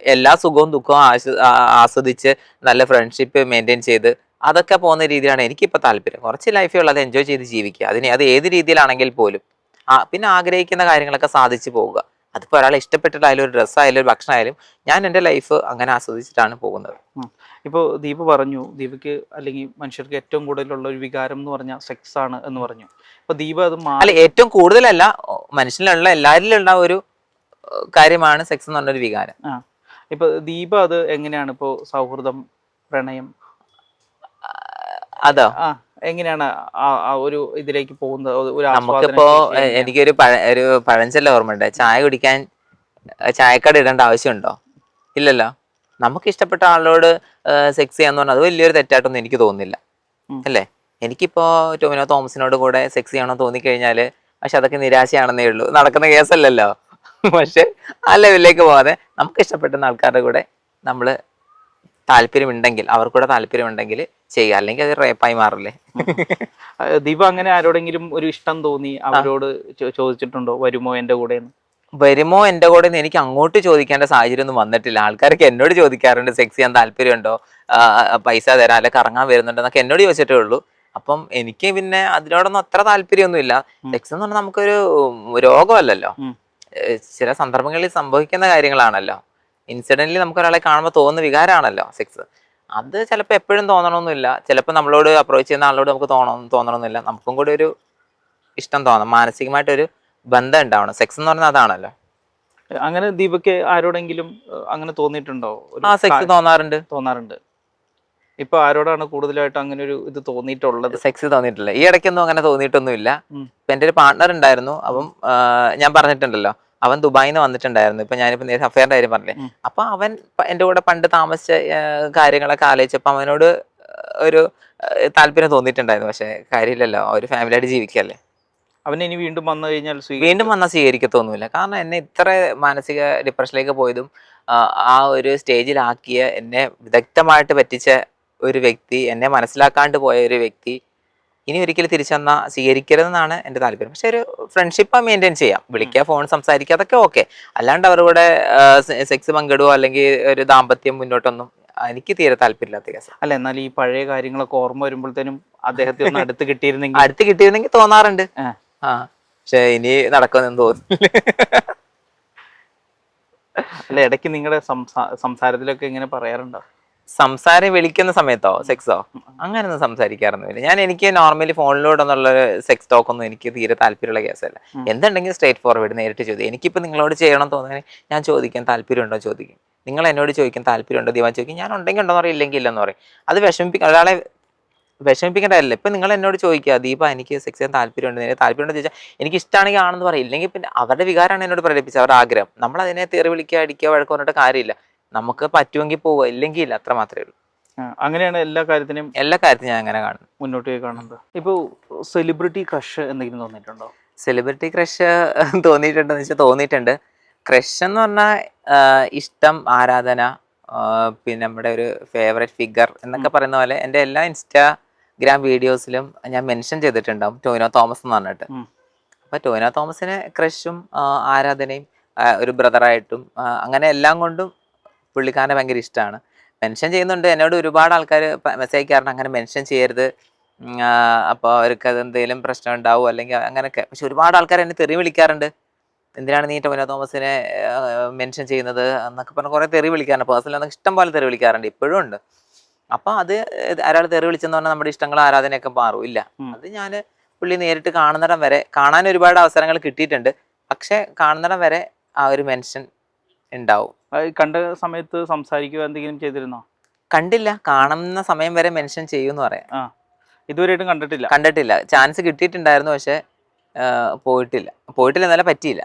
എല്ലാ സുഖവും ദുഃഖവും ആസ്വ- ആസ്വദിച്ച് നല്ല ഫ്രണ്ട്ഷിപ്പ് മെയിന്റെയിൻ ചെയ്ത് അതൊക്കെ പോകുന്ന രീതിയിലാണ് എനിക്കിപ്പോൾ താല്പര്യം. കുറച്ച് ലൈഫേ ഉള്ളത് എൻജോയ് ചെയ്ത് ജീവിക്കുക. അതിന് അത് ഏത് രീതിയിലാണെങ്കിൽ പോലും. പിന്നെ ആഗ്രഹിക്കുന്ന കാര്യങ്ങളൊക്കെ സാധിച്ചു പോവുക. അതിപ്പോൾ ഒരാളെ ഇഷ്ടപ്പെട്ടിട്ടായാലും ഒരു ഡ്രസ്സായാലും ഒരു ഭക്ഷണമായാലും ഞാൻ എന്റെ ലൈഫ് അങ്ങനെ ആസ്വദിച്ചിട്ടാണ് പോകുന്നത്. ഇപ്പോൾ ദീപ് പറഞ്ഞു ദീപക്ക് അല്ലെങ്കിൽ മനുഷ്യർക്ക് ഏറ്റവും കൂടുതലുള്ള ഒരു വികാരം എന്ന് പറഞ്ഞാൽ സെക്സ് ആണ് എന്ന് പറഞ്ഞു. അപ്പോൾ ദീപ അത് അല്ല ഏറ്റവും കൂടുതലല്ല മനുഷ്യനിലുള്ള എല്ലാവരിലുള്ള ഒരു കാര്യമാണ് സെക്സ് എന്ന് പറഞ്ഞൊരു വികാരം. ഇപ്പൊ ദീപ അത് എങ്ങനെയാണ് ഇപ്പോ സൗഹൃദം പ്രണയം? അതോ? എങ്ങനെയാണ് ഒരു ഇതിലേക്ക് പോകുന്നത്? ഒരു- നമുക്കിപ്പോ? എനിക്കൊരു ഒരു പഴഞ്ചല്ല ഓർമ്മയുണ്ട്. ചായ കുടിക്കാൻ ചായക്കട ഇടേണ്ട ആവശ്യമുണ്ടോ? ഇല്ലല്ലോ. നമുക്ക് ഇഷ്ടപ്പെട്ട ആളോട് സെക്സ് ചെയ്യാന്ന് പറഞ്ഞാൽ അത് വലിയൊരു തെറ്റായിട്ടൊന്നും എനിക്ക് തോന്നുന്നില്ല. അല്ലേ? എനിക്കിപ്പോ ടോമിനോ തോമസിനോട് കൂടെ സെക്സ് ചെയ്യണമെന്ന് തോന്നിക്കഴിഞ്ഞാൽ പക്ഷെ അതൊക്കെ നിരാശയാണെന്നേ ഉള്ളൂ. നടക്കുന്ന കേസല്ലല്ലോ. [laughs] പക്ഷെ ആ ലെവലിലേക്ക് പോകാതെ നമുക്ക് ഇഷ്ടപ്പെടുന്ന ആൾക്കാരുടെ കൂടെ നമ്മൾ താല്പര്യമുണ്ടെങ്കിൽ അവർക്കൂടെ താല്പര്യമുണ്ടെങ്കിൽ ചെയ്യുക. അല്ലെങ്കിൽ അത് റേപ്പായി മാറില്ലേ? ദീപ അങ്ങനെ ആരോടെങ്കിലും ഒരു ഇഷ്ടം തോന്നി അവരോട് ചോദിച്ചിട്ടുണ്ടോ വരുമോ എന്റെ കൂടെ വരുമോ എന്റെ കൂടെ എന്ന് എനിക്ക് അങ്ങോട്ട് ചോദിക്കേണ്ട സാഹചര്യം ഒന്നും വന്നിട്ടില്ല. ആൾക്കാർക്ക് എന്നോട് ചോദിക്കാറുണ്ട് സെക്സ് ചെയ്യാൻ താല്പര്യമുണ്ടോ? പൈസ തരാം അല്ലെ കറങ്ങാൻ വരുന്നുണ്ടോ എന്നൊക്കെ എന്നോട് ചോദിച്ചിട്ടേ ഉള്ളൂ. അപ്പം എനിക്ക് പിന്നെ അതിനോടൊന്നും അത്ര താല്പര്യമൊന്നുമില്ല. ഇല്ല സെക്സ് എന്ന് പറഞ്ഞാൽ നമുക്കൊരു രോഗമല്ലല്ലോ. ചില സന്ദർഭങ്ങളിൽ സംഭവിക്കുന്ന കാര്യങ്ങളാണല്ലോ. ഇൻസിഡന്റിൽ നമുക്ക് ഒരാളെ കാണുമ്പോൾ തോന്നുന്ന വികാരമാണല്ലോ സെക്സ് അത് ചിലപ്പോൾ എപ്പോഴും തോന്നണമെന്നില്ല ചിലപ്പോൾ നമ്മളോട് അപ്രോച്ച് ചെയ്യുന്ന ആളോട് നമുക്ക് തോന്നണം തോന്നണമെന്നില്ല നമുക്കും കൂടി ഒരു ഇഷ്ടം തോന്നണം മാനസികമായിട്ടൊരു ബന്ധം ഉണ്ടാവണം. സെക്സ് എന്ന് പറഞ്ഞാൽ അതാണല്ലോ. അങ്ങനെ ദീപക്ക് ആരോടെങ്കിലും അങ്ങനെ തോന്നിയിട്ടുണ്ടോ? ആ സെക്സ് തോന്നാറുണ്ട്. തോന്നാറുണ്ട്. ഇപ്പൊ ആരോടാണ് കൂടുതലായിട്ട് അങ്ങനെ ഒരു ഇത് തോന്നിയിട്ടുള്ളത്? സെക്സ് തോന്നിയിട്ടില്ല. ഈ ഇടയ്ക്കൊന്നും അങ്ങനെ തോന്നിയിട്ടൊന്നുമില്ല. ഇപ്പൊ എന്റെ ഒരു പാർട്ണർ ഉണ്ടായിരുന്നു. അപ്പം ഞാൻ പറഞ്ഞിട്ടുണ്ടല്ലോ. അവൻ ദുബായിൽ നിന്ന് വന്നിട്ടുണ്ടായിരുന്നു. ഇപ്പൊ ഞാനിപ്പോ നേരെ അഫയറിന്റെ കാര്യം പറഞ്ഞില്ലേ? അപ്പൊ അവൻ എന്റെ കൂടെ പണ്ട് താമസിച്ച കാര്യങ്ങളൊക്കെ ആലോചിച്ചപ്പോ അവനോട് ഒരു താല്പര്യം തോന്നിയിട്ടുണ്ടായിരുന്നു. പക്ഷെ കാര്യമില്ലല്ലോ അവർ ഫാമിലി ആയിട്ട് ജീവിക്കല്ലേ അവൻ ഇനി വീണ്ടും വന്നു കഴിഞ്ഞാൽ വീണ്ടും വന്നാൽ സ്വീകരിക്കത്തൊന്നുമില്ല കാരണം എന്നെ ഇത്ര മാനസിക ഡിപ്രഷനിലേക്ക് പോയതും ആ ഒരു സ്റ്റേജിലാക്കിയ എന്നെ വിദഗ്ധമായിട്ട് പറ്റിച്ച ഒരു വ്യക്തി എന്നെ മനസ്സിലാക്കാണ്ട് പോയ ഒരു വ്യക്തി ഇനി ഒരിക്കലും തിരിച്ചു വന്നാൽ സ്വീകരിക്കരുതെന്നാണ് എന്റെ താല്പര്യം. പക്ഷെ ഒരു ഫ്രണ്ട്ഷിപ്പ് മെയിന്റെയിൻ ചെയ്യാം. വിളിക്കുക ഫോൺ സംസാരിക്കുക അതൊക്കെ ഓക്കെ അല്ലാണ്ട് അവരുടെ കൂടെ സെക്സ് പങ്കിടുവോ അല്ലെങ്കിൽ ഒരു ദാമ്പത്യം മുന്നോട്ടൊന്നും എനിക്ക് തീരെ താല്പര്യമില്ലാത്ത കേസ് അല്ല എന്നാൽ ഈ പഴയ കാര്യങ്ങളൊക്കെ ഓർമ്മ വരുമ്പോഴത്തേനും അദ്ദേഹത്തെ ഒന്ന് അടുത്ത് കിട്ടിയിരുന്നെങ്കിൽ അടുത്ത് കിട്ടിയിരുന്നെങ്കിൽ തോന്നാറുണ്ട്. ആ. ആ പക്ഷെ ഇനി നടക്കുമെന്ന് തോന്നുന്നില്ല. അല്ല ഇടയ്ക്ക് നിങ്ങളുടെ സംസാരത്തിലൊക്കെ ഇങ്ങനെ പറയാറുണ്ടോ? സംസാരം വിളിക്കുന്ന സമയത്തോ സെക്സോ അങ്ങനൊന്നും സംസാരിക്കാറൊന്നുമില്ല ഞാൻ എനിക്ക് നോർമലി ഫോണിലൂടെ എന്നുള്ള സെക്സ് ടോക്ക് ഒന്നും എനിക്ക് തീരെ താല്പര്യമുള്ള കേസല്ല എന്തുണ്ടെങ്കിലും എന്തുണ്ടെങ്കിൽ സ്ട്രേറ്റ് ഫോർവേഡ് നേരിട്ട് ചോദിക്കും എനിക്കിപ്പോൾ നിങ്ങളോട് ചെയ്യണം തോന്നുന്നത് ഞാൻ ചോദിക്കാൻ താല്പര്യമുണ്ടോ ചോദിക്കും. നിങ്ങൾ എന്നോട് ചോദിക്കാൻ താല്പര്യമുണ്ടോ ദീപാൻ ചോദിക്കും. ഞാൻ ഉണ്ടെങ്കിൽ ഉണ്ടോ എന്ന് പറയും ഇല്ലെങ്കിൽ ഇല്ലെന്ന് പറയും. അത് വിഷമിപ്പിക്കും ഒരാളെ വിഷമിപ്പിക്കേണ്ടതല്ല ഇപ്പം നിങ്ങൾ എന്നോട് ചോദിക്കുക ദീപ എനിക്ക് സെക്സ് ചെയ്യാൻ താല്പര്യമുണ്ട്. നിനക്ക് താല്പര്യമുണ്ടോ ചോദിച്ചാൽ എനിക്ക് ഇഷ്ടമാണെങ്കിൽ ആണെന്ന് പറയും. ഇല്ലെങ്കിൽ പിന്നെ അവരുടെ വികാരമാണ് എന്നോട് പ്രകടിപ്പിച്ചത്. അവരുടെ ആഗ്രഹം. നമ്മൾ അതിനെ തെറി വിളിക്കുക അടിക്കുക വഴക്കം പറഞ്ഞിട്ട് കാര്യമില്ല. നമുക്ക് പറ്റുമെങ്കിൽ പോവുക. ഇല്ലെങ്കിൽ ഇല്ല. അത്ര മാത്രമേ ഉള്ളൂ. അങ്ങനെയാണ് എല്ലാ കാര്യത്തിനും എല്ലാ കാര്യത്തിനും ഞാൻ അങ്ങനെ കാണുന്നു മുന്നോട്ട് പോയി കാണുന്നത്. ഇപ്പോൾ സെലിബ്രിറ്റി ക്രഷ് എന്തെങ്കിലും തോന്നിയിട്ടുണ്ടോ? സെലിബ്രിറ്റി ക്രഷ് തോന്നിയിട്ടുണ്ടെന്ന് വെച്ചാൽ തോന്നിയിട്ടുണ്ട്. ക്രഷ് എന്ന് പറഞ്ഞാൽ ഇഷ്ടം ആരാധന പിന്നെ നമ്മുടെ ഒരു ഫേവറേറ്റ് ഫിഗർ എന്നൊക്കെ പറയുന്ന പോലെ എന്റെ എല്ലാ ഇൻസ്റ്റാഗ്രാം വീഡിയോസിലും ഞാൻ മെൻഷൻ ചെയ്തിട്ടുണ്ടാവും. ടോവിനോ തോമസ് എന്ന് പറഞ്ഞിട്ട്. അപ്പോൾ ടോവിനോ തോമസിനെ ക്രഷും ആരാധനയും ഒരു ബ്രദറായിട്ടും അങ്ങനെ എല്ലാം കൊണ്ടും പുള്ളിക്കാരനെ ഭയങ്കര ഇഷ്ടമാണ് മെൻഷൻ ചെയ്യുന്നുണ്ട്. എന്നോട് ഒരുപാട് ആൾക്കാർ മെസ്സേജ് അയക്കാറുണ്ട്. അങ്ങനെ മെൻഷൻ ചെയ്യരുത്. അപ്പോൾ അവർക്ക് അത് എന്തെങ്കിലും പ്രശ്നം ഉണ്ടാവും? അല്ലെങ്കിൽ അങ്ങനെയൊക്കെ. പക്ഷെ ഒരുപാട് ആൾക്കാർ എന്നെ തെറി വിളിക്കാറുണ്ട്. എന്തിനാണ് നീ ടൊമിനോ തോമസിനെ മെൻഷൻ ചെയ്യുന്നത്? എന്നൊക്കെ പറഞ്ഞ് കുറേ തെറി വിളിക്കാറുണ്ട്. പേഴ്സണലി എന്നൊക്കെ ഇഷ്ടം പോലെ തെറി വിളിക്കാറുണ്ട്. ഇപ്പോഴും ഉണ്ട്. അപ്പോൾ അത് ഒരാൾ തെറി വിളിച്ചെന്ന് പറഞ്ഞാൽ നമ്മുടെ ഇഷ്ടങ്ങൾ ആരാധനയൊക്കെ മാറും. ഇല്ല. അത് ഞാൻ പുള്ളി നേരിട്ട് കാണുന്നിടം വരെ കാണാൻ ഒരുപാട് അവസരങ്ങൾ കിട്ടിയിട്ടുണ്ട്. പക്ഷെ കാണുന്നിടം വരെ ആ ഒരു മെൻഷൻ ഉണ്ടാവും. കണ്ട സമയത്ത് സംസാരിക്കുക എന്തെങ്കിലും ചെയ്തിരുന്നോ? കണ്ടില്ല. കാണുന്ന സമയം വരെ മെൻഷൻ ചെയ്യുമെന്ന് പറയാം. ഇതുവരെയായിട്ടും കണ്ടിട്ടില്ല. കണ്ടിട്ടില്ല. ചാൻസ് കിട്ടിയിട്ടുണ്ടായിരുന്നു പക്ഷെ പോയിട്ടില്ല. പോയിട്ടില്ല എന്നല്ല പറ്റിയില്ല.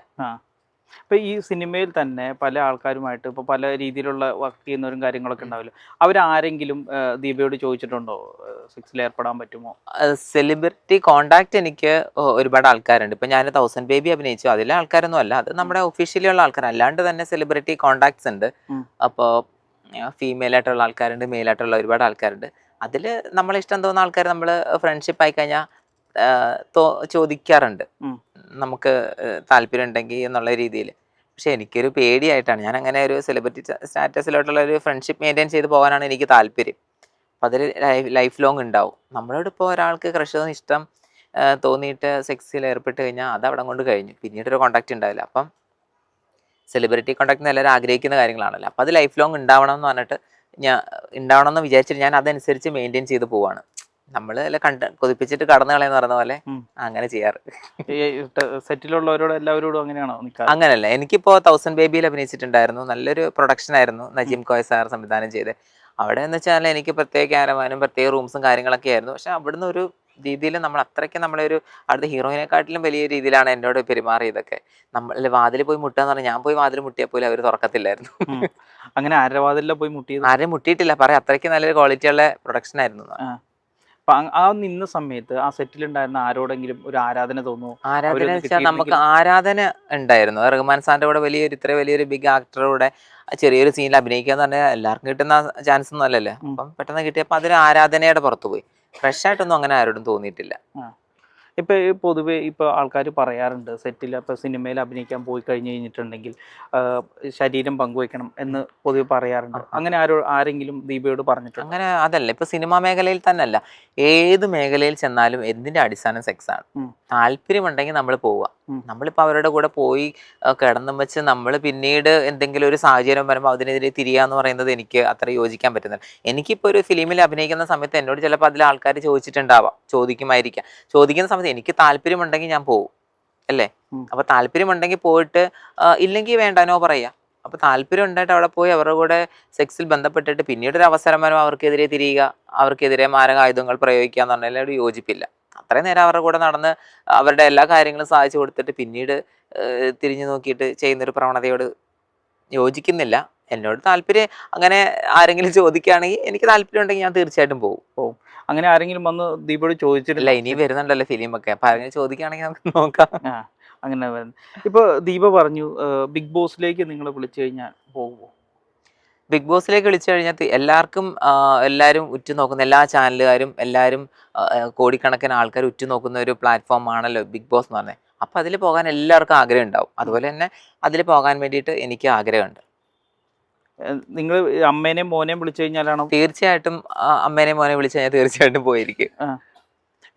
ഇപ്പൊ ഈ സിനിമയിൽ തന്നെ പല ആൾക്കാരുമായിട്ട് ഇപ്പൊ പല രീതിയിലുള്ള വർക്ക് ചെയ്യുന്നവരും കാര്യങ്ങളൊക്കെ ഉണ്ടാവില്ല? അവരാരെങ്കിലും ദീപയോട് ചോദിച്ചിട്ടുണ്ടോ? സെക്സിൽ ഏർപ്പെടാൻ പറ്റുമോ? സെലിബ്രിറ്റി കോണ്ടാക്ട് എനിക്ക് ഒരുപാട് ആൾക്കാരുണ്ട്. ഇപ്പൊ ഞാൻ തൗസൻഡ് ബേബി അഭിനയിച്ചു. അതിലെ ആൾക്കാരൊന്നും അല്ല. അത് നമ്മുടെ ഒഫീഷ്യലി ഉള്ള ആൾക്കാർ അല്ലാണ്ട് തന്നെ സെലിബ്രിറ്റി കോണ്ടാക്ട്സ് ഉണ്ട്. അപ്പോ അപ്പോൾ ഫീമെയിൽ ആയിട്ടുള്ള ആൾക്കാരുണ്ട് മെയിൽ ആയിട്ടുള്ള ഒരുപാട് ആൾക്കാരുണ്ട്. അതിൽ നമ്മളിഷ്ടം തോന്നുന്ന ആൾക്കാർ നമ്മൾ ഫ്രണ്ട്ഷിപ്പ് ആയി കഴിഞ്ഞാൽ ചോദിക്കാറുണ്ട്. നമുക്ക് താല്പര്യം ഉണ്ടെങ്കിൽ എന്നുള്ള രീതിയിൽ. പക്ഷെ എനിക്കൊരു പേടിയായിട്ടാണ്. ഞാൻ അങ്ങനെ ഒരു സെലിബ്രിറ്റി സ്റ്റാറ്റസിലോട്ടുള്ള ഒരു ഫ്രണ്ട്ഷിപ്പ് മെയിന്റെയിൻ ചെയ്ത് പോകാനാണ് എനിക്ക് താല്പര്യം. അപ്പം അതിൽ ലൈഫ് ലോങ് ഉണ്ടാവും. നമ്മളോട് ഇപ്പോൾ ഒരാൾക്ക് ക്രഷ് തോന്നി ഇഷ്ടം തോന്നിയിട്ട് സെക്സിൽ ഏർപ്പെട്ട് കഴിഞ്ഞാൽ അത് അവിടെ കൊണ്ട് കഴിഞ്ഞു. പിന്നീട് ഒരു കോണ്ടാക്ട് ഉണ്ടാവില്ല. അപ്പം സെലിബ്രിറ്റി കോണ്ടാക്ട് എല്ലാവരും ആഗ്രഹിക്കുന്ന കാര്യങ്ങളാണല്ലോ. അപ്പം അത് ലൈഫ് ലോങ് ഉണ്ടാവണം എന്ന് പറഞ്ഞിട്ട് ഞാൻ ഉണ്ടാവണം എന്ന് വിചാരിച്ചിട്ട് ഞാൻ അതനുസരിച്ച് മെയിന്റെയിൻ ചെയ്ത് പോവാണ്. നമ്മൾ കണ്ട് കൊതിപ്പിച്ചിട്ട് കടന്നു കളയെന്ന് പറഞ്ഞ പോലെ അങ്ങനെ ചെയ്യാറ്. സെറ്റിലുള്ളവരോട് എല്ലാവരോടും അങ്ങനെയാണോ അങ്ങനല്ല. എനിക്കിപ്പോ തൗസൻഡ് ബേബിയിൽ അഭിനയിച്ചിട്ടുണ്ടായിരുന്നു. നല്ലൊരു പ്രൊഡക്ഷൻ ആയിരുന്നു. നജീം കോയ സാർ സംവിധാനം ചെയ്ത്. അവിടെ എന്ന് വെച്ചാൽ എനിക്ക് പ്രത്യേക ക്യാരവാനും പ്രത്യേക റൂംസും കാര്യങ്ങളൊക്കെ ആയിരുന്നു. പക്ഷെ അവിടുന്ന് ഒരു രീതിയിൽ നമ്മൾ അത്രയ്ക്ക് നമ്മളെ ഒരു അടുത്ത ഹീറോയിനെക്കാട്ടിലും വലിയ രീതിയിലാണ് എന്നോട് പെരുമാറിയതൊക്കെ നമ്മൾ വാതിൽ പോയി മുട്ടാന്ന് പറഞ്ഞാൽ ഞാൻ പോയി വാതിൽ മുട്ടിയാൽ പോലും അവർ തുറക്കത്തില്ലായിരുന്നു. അങ്ങനെ അങ്ങനെ ആരവാതിലെ പോയി മുട്ടി ആരെയും മുട്ടിയിട്ടില്ല. പറയാം അത്രയ്ക്ക് നല്ലൊരു ക്വാളിറ്റിയുള്ള പ്രൊഡക്ഷൻ ആയിരുന്നു. അപ്പൊ ആ നിന്ന സമയത്ത് ആ സെറ്റിൽ ഉണ്ടായിരുന്ന ആരോടെങ്കിലും ഒരു ആരാധന തോന്നുമോ ആരാധന വെച്ചാൽ നമുക്ക് ആരാധന ഉണ്ടായിരുന്നു. റഹ്മാൻ സാറിന്റെ കൂടെ വലിയൊരു ഇത്ര വലിയൊരു ബിഗ് ആക്ടറുടെ ചെറിയൊരു സീനിൽ അഭിനയിക്കുക എന്ന് പറഞ്ഞാൽ എല്ലാവർക്കും കിട്ടുന്ന ചാൻസ് ഒന്നും അല്ലല്ലോ. അപ്പം പെട്ടെന്ന് കിട്ടിയപ്പോൾ അതൊരു ആരാധനയുടെ പുറത്തുപോയി. ഫ്രഷ് ആയിട്ടൊന്നും അങ്ങനെ ആരോടും തോന്നിയിട്ടില്ല. ഇപ്പൊ ഈ പൊതുവേ ഇപ്പോൾ ആൾക്കാർ പറയാറുണ്ട് സെറ്റിൽ ഇപ്പോൾ സിനിമയിൽ അഭിനയിക്കാൻ പോയി കഴിഞ്ഞു കഴിഞ്ഞിട്ടുണ്ടെങ്കിൽ ശരീരം പങ്കുവെക്കണം എന്ന് പൊതുവെ പറയാറുണ്ട്. അങ്ങനെ ആരോ ആരെങ്കിലും ദീപയോട് പറഞ്ഞിട്ടുണ്ട്? അങ്ങനെ അതല്ല ഇപ്പോൾ സിനിമാ മേഖലയിൽ തന്നെ അല്ല ഏത് മേഖലയിൽ ചെന്നാലും എന്തിന്റെ അടിസ്ഥാനം സെക്സ് ആണ്. താല്പര്യമുണ്ടെങ്കിൽ നമ്മൾ പോവുക. നമ്മളിപ്പോൾ നമ്മളിപ്പോ അവരുടെ കൂടെ പോയി കിടന്നും വെച്ച് നമ്മൾ പിന്നീട് എന്തെങ്കിലും ഒരു സാഹചര്യം വരുമ്പോൾ അതിനെതിരെ തിരിയാന്ന് പറയുന്നത് എനിക്ക് അത്ര യോജിക്കാൻ പറ്റുന്നില്ല. എനിക്കിപ്പോൾ ഒരു ഫിലിമിൽ അഭിനയിക്കുന്ന സമയത്ത് എന്നോട് ചിലപ്പോൾ അതിൽ ആൾക്കാർ ചോദിച്ചിട്ടുണ്ടാവാം ചോദിക്കുമായിരിക്കാം. ചോദിക്കുന്ന സമയത്ത് എനിക്ക് താല്പര്യമുണ്ടെങ്കിൽ ഞാൻ പോകും അല്ലേ. അപ്പൊ താല്പര്യമുണ്ടെങ്കിൽ പോയിട്ട് ഇല്ലെങ്കിൽ വേണ്ടാനോ പറയാ. അപ്പൊ താല്പര്യം ഉണ്ടായിട്ട് അവിടെ പോയി അവരുടെ കൂടെ സെക്സിൽ ബന്ധപ്പെട്ടിട്ട് പിന്നീട് ഒരു അവസരം വരുമ്പോൾ അവർക്കെതിരെ തിരിയുക അവർക്കെതിരെ മാരകായുധങ്ങൾ പ്രയോഗിക്കുക എന്ന് പറഞ്ഞാൽ അവർ യോജിപ്പില്ല. അത്രയും നേരം അവരുടെ കൂടെ നടന്ന് അവരുടെ എല്ലാ കാര്യങ്ങളും സാധിച്ചു കൊടുത്തിട്ട് പിന്നീട് തിരിഞ്ഞു നോക്കിയിട്ട് ചെയ്യുന്നൊരു പ്രവണതയോട് യോജിക്കുന്നില്ല. എന്നോട് താല്പര്യം അങ്ങനെ ആരെങ്കിലും ചോദിക്കുകയാണെങ്കിൽ എനിക്ക് താല്പര്യം ഉണ്ടെങ്കിൽ ഞാൻ തീർച്ചയായിട്ടും പോകും അങ്ങനെ ആരെങ്കിലും വന്ന് ദീപോട് ചോദിച്ചിട്ടില്ല ഇനി വരുന്നുണ്ടല്ലോ ഫിലിമൊക്കെ. അപ്പൊ ആരെങ്കിലും ചോദിക്കുകയാണെങ്കിൽ നമുക്ക് നോക്കാം. അങ്ങനെ വരുന്നു. ഇപ്പൊ ദീപ പറഞ്ഞു ബിഗ് ബോസിലേക്ക് നിങ്ങൾ വിളിച്ചു കഴിഞ്ഞാൽ പോകുമോ ബിഗ് ബോസിലേക്ക് വിളിച്ചു കഴിഞ്ഞാൽ എല്ലാവർക്കും എല്ലാവരും ഉറ്റുനോക്കുന്ന എല്ലാ ചാനലുകാരും എല്ലാവരും കോടിക്കണക്കിന് ആൾക്കാർ ഉറ്റുനോക്കുന്ന ഒരു പ്ലാറ്റ്ഫോം ആണല്ലോ ബിഗ് ബോസ് എന്ന് പറഞ്ഞത്. അപ്പം അതിൽ പോകാൻ എല്ലാവർക്കും ആഗ്രഹം ഉണ്ടാവും. അതുപോലെ തന്നെ അതിൽ പോകാൻ വേണ്ടിയിട്ട് എനിക്ക് ആഗ്രഹമുണ്ട്. നിങ്ങൾ അമ്മേനെയും മോനെയും വിളിച്ചു കഴിഞ്ഞാലാണോ? തീർച്ചയായിട്ടും അമ്മേനെയും അമ്മേനെ മോനെ വിളിച്ചു കഴിഞ്ഞാൽ തീർച്ചയായിട്ടും പോയിരിക്കും.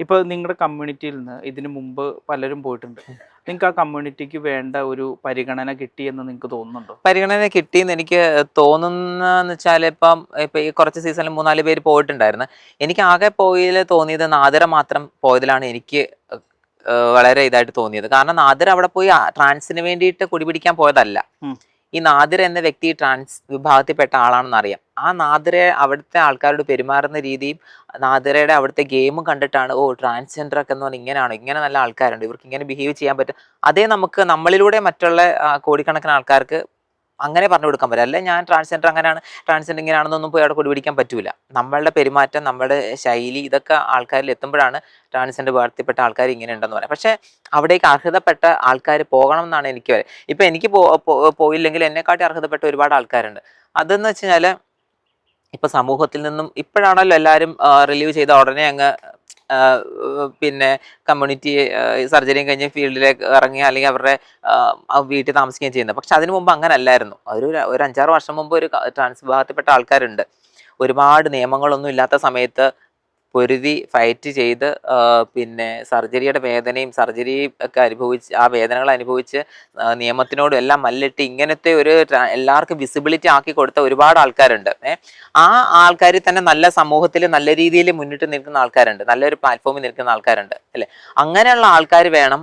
ഇപ്പൊ നിങ്ങളുടെ കമ്മ്യൂണിറ്റിയിൽ നിന്ന് ഇതിനു മുമ്പ് പലരും പോയിട്ടുണ്ട്. നിങ്ങൾക്ക് ആ കമ്മ്യൂണിറ്റിക്ക് വേണ്ട ഒരു പരിഗണന കിട്ടിയെന്ന് നിങ്ങൾക്ക് തോന്നുന്നുണ്ടോ? പരിഗണന കിട്ടിയെന്ന് എനിക്ക് തോന്നുന്നതെന്ന് വെച്ചാൽ ഇപ്പം ഇപ്പൊ ഈ കുറച്ച് സീസണിൽ മൂന്നാൽ പേര് പോയിട്ടുണ്ടായിരുന്നു. എനിക്ക് ആകെ പോയിൽ തോന്നിയത് നാദിര മാത്രം പോയതിലാണ് എനിക്ക് വളരെ ഇതായിട്ട് തോന്നിയത്. കാരണം നാദിര അവിടെ പോയി ട്രാൻസിന് വേണ്ടിയിട്ട് കുടിപിടിക്കാൻ പോയതല്ല. ഈ നാദിർ എന്ന വ്യക്തി ട്രാൻസ് വിഭാഗത്തിൽപ്പെട്ട ആളാണെന്ന് അറിയാം. ആ നാദിര അവിടുത്തെ ആൾക്കാരോട് പെരുമാറുന്ന രീതിയും നാദിരയുടെ അവിടുത്തെ ഗെയിമും കണ്ടിട്ടാണ് ഓ ട്രാൻസ്ജെൻഡർ ഒക്കെ എന്ന് പറഞ്ഞാൽ ഇങ്ങനെയാണോ? ഇങ്ങനെ നല്ല ആൾക്കാരുണ്ട്. ഇവർക്ക് ഇങ്ങനെ ബിഹേവ് ചെയ്യാൻ പറ്റും. അതേ നമുക്ക് നമ്മളിലൂടെ മറ്റുള്ള കോടിക്കണക്കിന് ആൾക്കാർക്ക് അങ്ങനെ പറഞ്ഞു കൊടുക്കാൻ പറ്റും അല്ലെ ഞാൻ ട്രാൻസ്ജെൻഡർ അങ്ങനെയാണ് ട്രാൻസ്ജെൻഡർ ഇങ്ങനെയാണെന്നൊന്നും പോയി അവിടെ കൊടുപിടിക്കാൻ പറ്റില്ല പറ്റൂല. നമ്മളുടെ പെരുമാറ്റം നമ്മുടെ ശൈലി ഇതൊക്കെ ആൾക്കാരിൽ എത്തുമ്പോഴാണ് ട്രാൻസ്ജെൻഡർ വേർത്തിപ്പെട്ട ആൾക്കാർ ഇങ്ങനെ ഉണ്ടെന്ന് പറയാം പക്ഷേ അവിടേക്ക് അർഹതപ്പെട്ട ആൾക്കാർ പോകണം എന്നാണ് എനിക്ക് വരെ ഇപ്പൊ എനിക്ക് പോയില്ലെങ്കിൽ എന്നെക്കാട്ടി അർഹതപ്പെട്ട ഒരുപാട് ആൾക്കാരുണ്ട്. അതെന്ന് വെച്ച് കഴിഞ്ഞാൽ ഇപ്പൊ സമൂഹത്തിൽ നിന്നും ഇപ്പോഴാണല്ലോ എല്ലാവരും റിലീവ് ചെയ്ത ഉടനെ അങ്ങ് പിന്നെ കമ്മ്യൂണിറ്റി സർജറിയും കഴിഞ്ഞ് ഫീൽഡിലേക്ക് ഇറങ്ങി അല്ലെങ്കിൽ അവരുടെ വീട്ടിൽ താമസിക്കുകയും ചെയ്യുന്നത്. പക്ഷെ അതിനു മുമ്പ് അങ്ങനെ അല്ലായിരുന്നു ഒരു ഒരു അഞ്ചാറ് വർഷം മുമ്പ് ഒരു ട്രാൻസ് വിഭാഗത്തിൽപ്പെട്ട ആൾക്കാരുണ്ട്. ഒരുപാട് നിയമങ്ങളൊന്നും ഇല്ലാത്ത സമയത്ത് പൊരുതി ഫൈറ്റ് ചെയ്ത് പിന്നെ സർജറിയുടെ വേദനയും സർജറി ഒക്കെ അനുഭവിച്ച് ആ വേദനകൾ അനുഭവിച്ച് നിയമത്തിനോടും എല്ലാം മല്ലിട്ട് ഇങ്ങനത്തെ ഒരു എല്ലാവർക്കും വിസിബിലിറ്റി ആക്കി കൊടുത്ത ഒരുപാട് ആൾക്കാരുണ്ട്. ആ ആൾക്കാർ തന്നെ നല്ല സമൂഹത്തിൽ നല്ല രീതിയിൽ മുന്നിട്ട് നിൽക്കുന്ന ആൾക്കാരുണ്ട്. നല്ലൊരു പ്ലാറ്റ്ഫോമിൽ നിൽക്കുന്ന ആൾക്കാരുണ്ട്. അല്ലെ? അങ്ങനെയുള്ള ആൾക്കാർ വേണം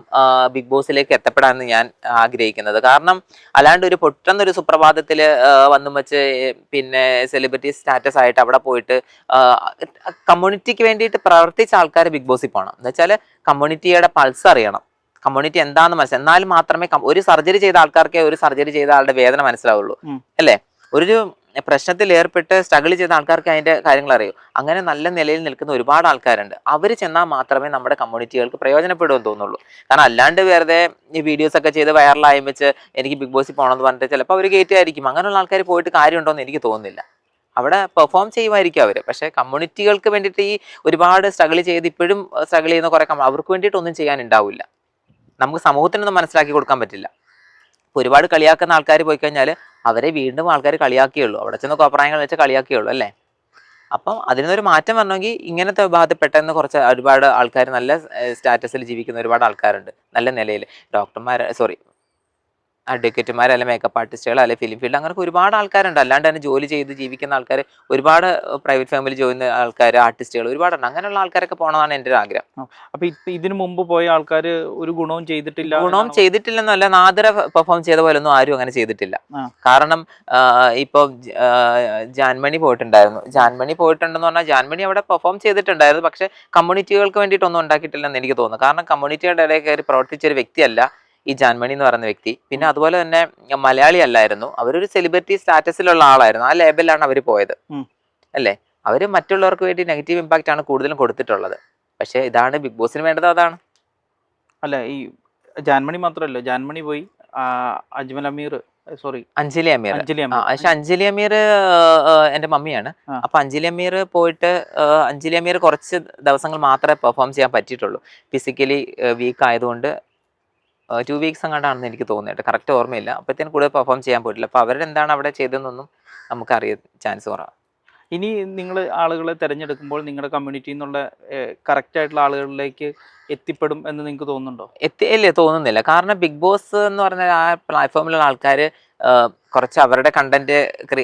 ബിഗ് ബോസിലേക്ക് എത്തപ്പെടാമെന്ന് ഞാൻ ആഗ്രഹിക്കുന്നത്. കാരണം അല്ലാണ്ട് ഒരു പൊട്ടെന്നൊരു സുപ്രഭാതത്തിൽ വന്നും വെച്ച് പിന്നെ സെലിബ്രിറ്റി സ്റ്റാറ്റസ് ആയിട്ട് അവിടെ പോയിട്ട് കമ്മ്യൂണിറ്റിക്ക് വേണ്ടിയിട്ട് പ്രവർത്തിച്ച ആൾക്കാർ ബിഗ് ബോസിൽ പോകണം എന്ന് വെച്ചാൽ കമ്മ്യൂണിറ്റിയുടെ പൾസ് അറിയണം. കമ്മ്യൂണിറ്റി എന്താണെന്ന് മനസ്സിലായി എന്നാൽ മാത്രമേ ഒരു സർജറി ചെയ്ത ആൾക്കാർക്കേ ഒരു സർജറി ചെയ്ത ആളുടെ വേദന മനസ്സിലാവുള്ളൂ. അല്ലേ? ഒരു പ്രശ്നത്തിൽ ഏർപ്പെട്ട് സ്ട്രഗിൾ ചെയ്ത ആൾക്കാർക്ക് അതിന്റെ കാര്യങ്ങൾ അറിയൂ. അങ്ങനെ നല്ല നിലയിൽ നിൽക്കുന്ന ഒരുപാട് ആൾക്കാരുണ്ട്. അവർ ചെന്നാൽ മാത്രമേ നമ്മുടെ കമ്മ്യൂണിറ്റികൾക്ക് പ്രയോജനപ്പെടുമെന്ന് തോന്നുള്ളൂ. കാരണം അല്ലാണ്ട് വെറുതെ ഈ വീഡിയോസ് ഒക്കെ ചെയ്ത് വൈറലായി വെച്ച് എനിക്ക് ബിഗ് ബോസിൽ പോകണം പോകണമെന്ന് പറഞ്ഞിട്ട് ചിലപ്പോൾ അവർ കയറ്റിയായിരിക്കും അങ്ങനെയുള്ള ആൾക്കാർ പോയിട്ട് കാര്യമുണ്ടോ എന്ന് എനിക്ക് തോന്നുന്നില്ല. അവിടെ പെർഫോം ചെയ്യുമായിരിക്കും അവർ പക്ഷേ കമ്മ്യൂണിറ്റികൾക്ക് വേണ്ടിയിട്ട് ഈ ഒരുപാട് സ്ട്രഗിൾ ചെയ്ത് ഇപ്പോഴും സ്ട്രഗിൾ ചെയ്യുന്ന കുറേ അവർക്ക് വേണ്ടിയിട്ട് ഒന്നും ചെയ്യാനുണ്ടാവില്ല നമുക്ക് സമൂഹത്തിനൊന്നും മനസ്സിലാക്കി കൊടുക്കാൻ പറ്റില്ല. ഒരുപാട് കളിയാക്കുന്ന ആൾക്കാർ പോയി കഴിഞ്ഞാൽ അവരെ വീണ്ടും ആൾക്കാർ കളിയാക്കിയുള്ളൂ. അവിടെ ചെന്ന് കോപ്രായങ്ങൾ വെച്ച് കളിയാക്കിയുള്ളൂ അല്ലേ? അപ്പം അതിനൊരു മാറ്റം വരണമെങ്കിൽ ഇങ്ങനത്തെ വിഭാഗത്തിൽ പെട്ടെന്ന് കുറച്ച് ഒരുപാട് ആൾക്കാർ നല്ല സ്റ്റാറ്റസിൽ ജീവിക്കുന്ന ഒരുപാട് ആൾക്കാരുണ്ട്. നല്ല നിലയിൽ ഡോക്ടർമാർ സോറി അഡ്വക്കേറ്റുമാർ അല്ലെ മേക്കപ്പ് ആർട്ടിസ്റ്റുകൾ അല്ലെ ഫിലിം ഫീൽഡ് അങ്ങനെ ഒരുപാട് ആൾക്കാരുണ്ട്. അല്ലാണ്ട് തന്നെ ജോലി ചെയ്ത് ജീവിക്കുന്ന ആൾക്കാർ ഒരുപാട് പ്രൈവറ്റ് ഫാമിലി ജോയിൻ ആൾക്കാർ ആർട്ടിസ്റ്റുകൾ ഒരുപാടുണ്ട്. അങ്ങനെയുള്ള ആൾക്കാരൊക്കെ പോകണമെന്നാണ് എന്റെ ഒരു ആഗ്രഹം. അപ്പൊ ഇതിനു മുമ്പ് പോയ ആൾക്കാർ ഒരു ഗുണവും ചെയ്തിട്ടില്ല ഗുണവും ചെയ്തിട്ടില്ലെന്നല്ല നാദര പെർഫോം ചെയ്ത പോലൊന്നും ആരും അങ്ങനെ ചെയ്തിട്ടില്ല. കാരണം ഇപ്പൊ ജാൻമണി പോയിട്ടുണ്ടായിരുന്നു. ജാൻമണി പോയിട്ടുണ്ടെന്ന് പറഞ്ഞാൽ ജാൻമണി അവിടെ പെർഫോം ചെയ്തിട്ടുണ്ടായിരുന്നു. പക്ഷെ കമ്മ്യൂണിറ്റികൾക്ക് വേണ്ടിയിട്ടൊന്നും ഉണ്ടാക്കിയിട്ടില്ലെന്ന് എനിക്ക് തോന്നുന്നു. കാരണം കമ്മ്യൂണിറ്റിയുടെ ഇടയിൽ കയറി പ്രവർത്തിച്ച ഒരു വ്യക്തിയല്ല. ഈ ജാൻമണി എന്ന് പറയുന്ന വ്യക്തി. പിന്നെ അതുപോലെ തന്നെ മലയാളി അല്ലായിരുന്നു. അവരൊരു സെലിബ്രിറ്റി സ്റ്റാറ്റസിലുള്ള ആളായിരുന്നു. ആ ലേബലിലാണ് അവർ പോയത്. അല്ലേ? അവർ മറ്റുള്ളവർക്ക് വേണ്ടി നെഗറ്റീവ് ഇമ്പാക്റ്റ് ആണ് കൂടുതലും കൊടുത്തിട്ടുള്ളത്. പക്ഷെ ഇതാണ് ബിഗ് ബോസിന് വേണ്ടത് അതാണ്. അല്ല ഈ ജാൻമണി മാത്രമല്ല. ജാൻമണി പോയി അജ്മൽ അമീർ സോറി അഞ്ജലി അമീർ. അഞ്ജലി അമീർ. പക്ഷെ അഞ്ജലി അമീർ എന്റെ മമ്മിയാണ്. അപ്പൊ അഞ്ജലി അമീർ പോയിട്ട് അഞ്ജലി അമീർ കുറച്ച് ദിവസങ്ങൾ മാത്രമേ പെർഫോം ചെയ്യാൻ പറ്റിയിട്ടുള്ളൂ. ഫിസിക്കലി വീക്ക് ആയതുകൊണ്ട് ടു വീക്സ് അങ്ങാണ്ടാണെന്ന് എനിക്ക് തോന്നിയിട്ട് കറക്റ്റ് ഓർമ്മയില്ല. അപ്പോഴത്തേന് കൂടുതൽ പെർഫോം ചെയ്യാൻ പോയിട്ടില്ല അപ്പോൾ അവരെന്താണ് അവിടെ ചെയ്തതെന്നൊന്നും നമുക്കറിയാൻ ചാൻസ് കുറവാണ് ഇനി നിങ്ങൾ ആളുകളെ തിരഞ്ഞെടുക്കുമ്പോൾ നിങ്ങളുടെ കമ്മ്യൂണിറ്റിയിൽ നിന്നുള്ള കറക്റ്റ് ആയിട്ടുള്ള ആളുകളിലേക്ക് എത്തിപ്പെടും എന്ന് നിങ്ങൾക്ക് തോന്നുന്നുണ്ടോ? എത്തിയല്ലേ തോന്നുന്നില്ല. കാരണം ബിഗ് ബോസ് എന്ന് പറഞ്ഞാൽ ആ പ്ലാറ്റ്ഫോമിലുള്ള ആൾക്കാർ കുറച്ച് അവരുടെ കണ്ടന്റ്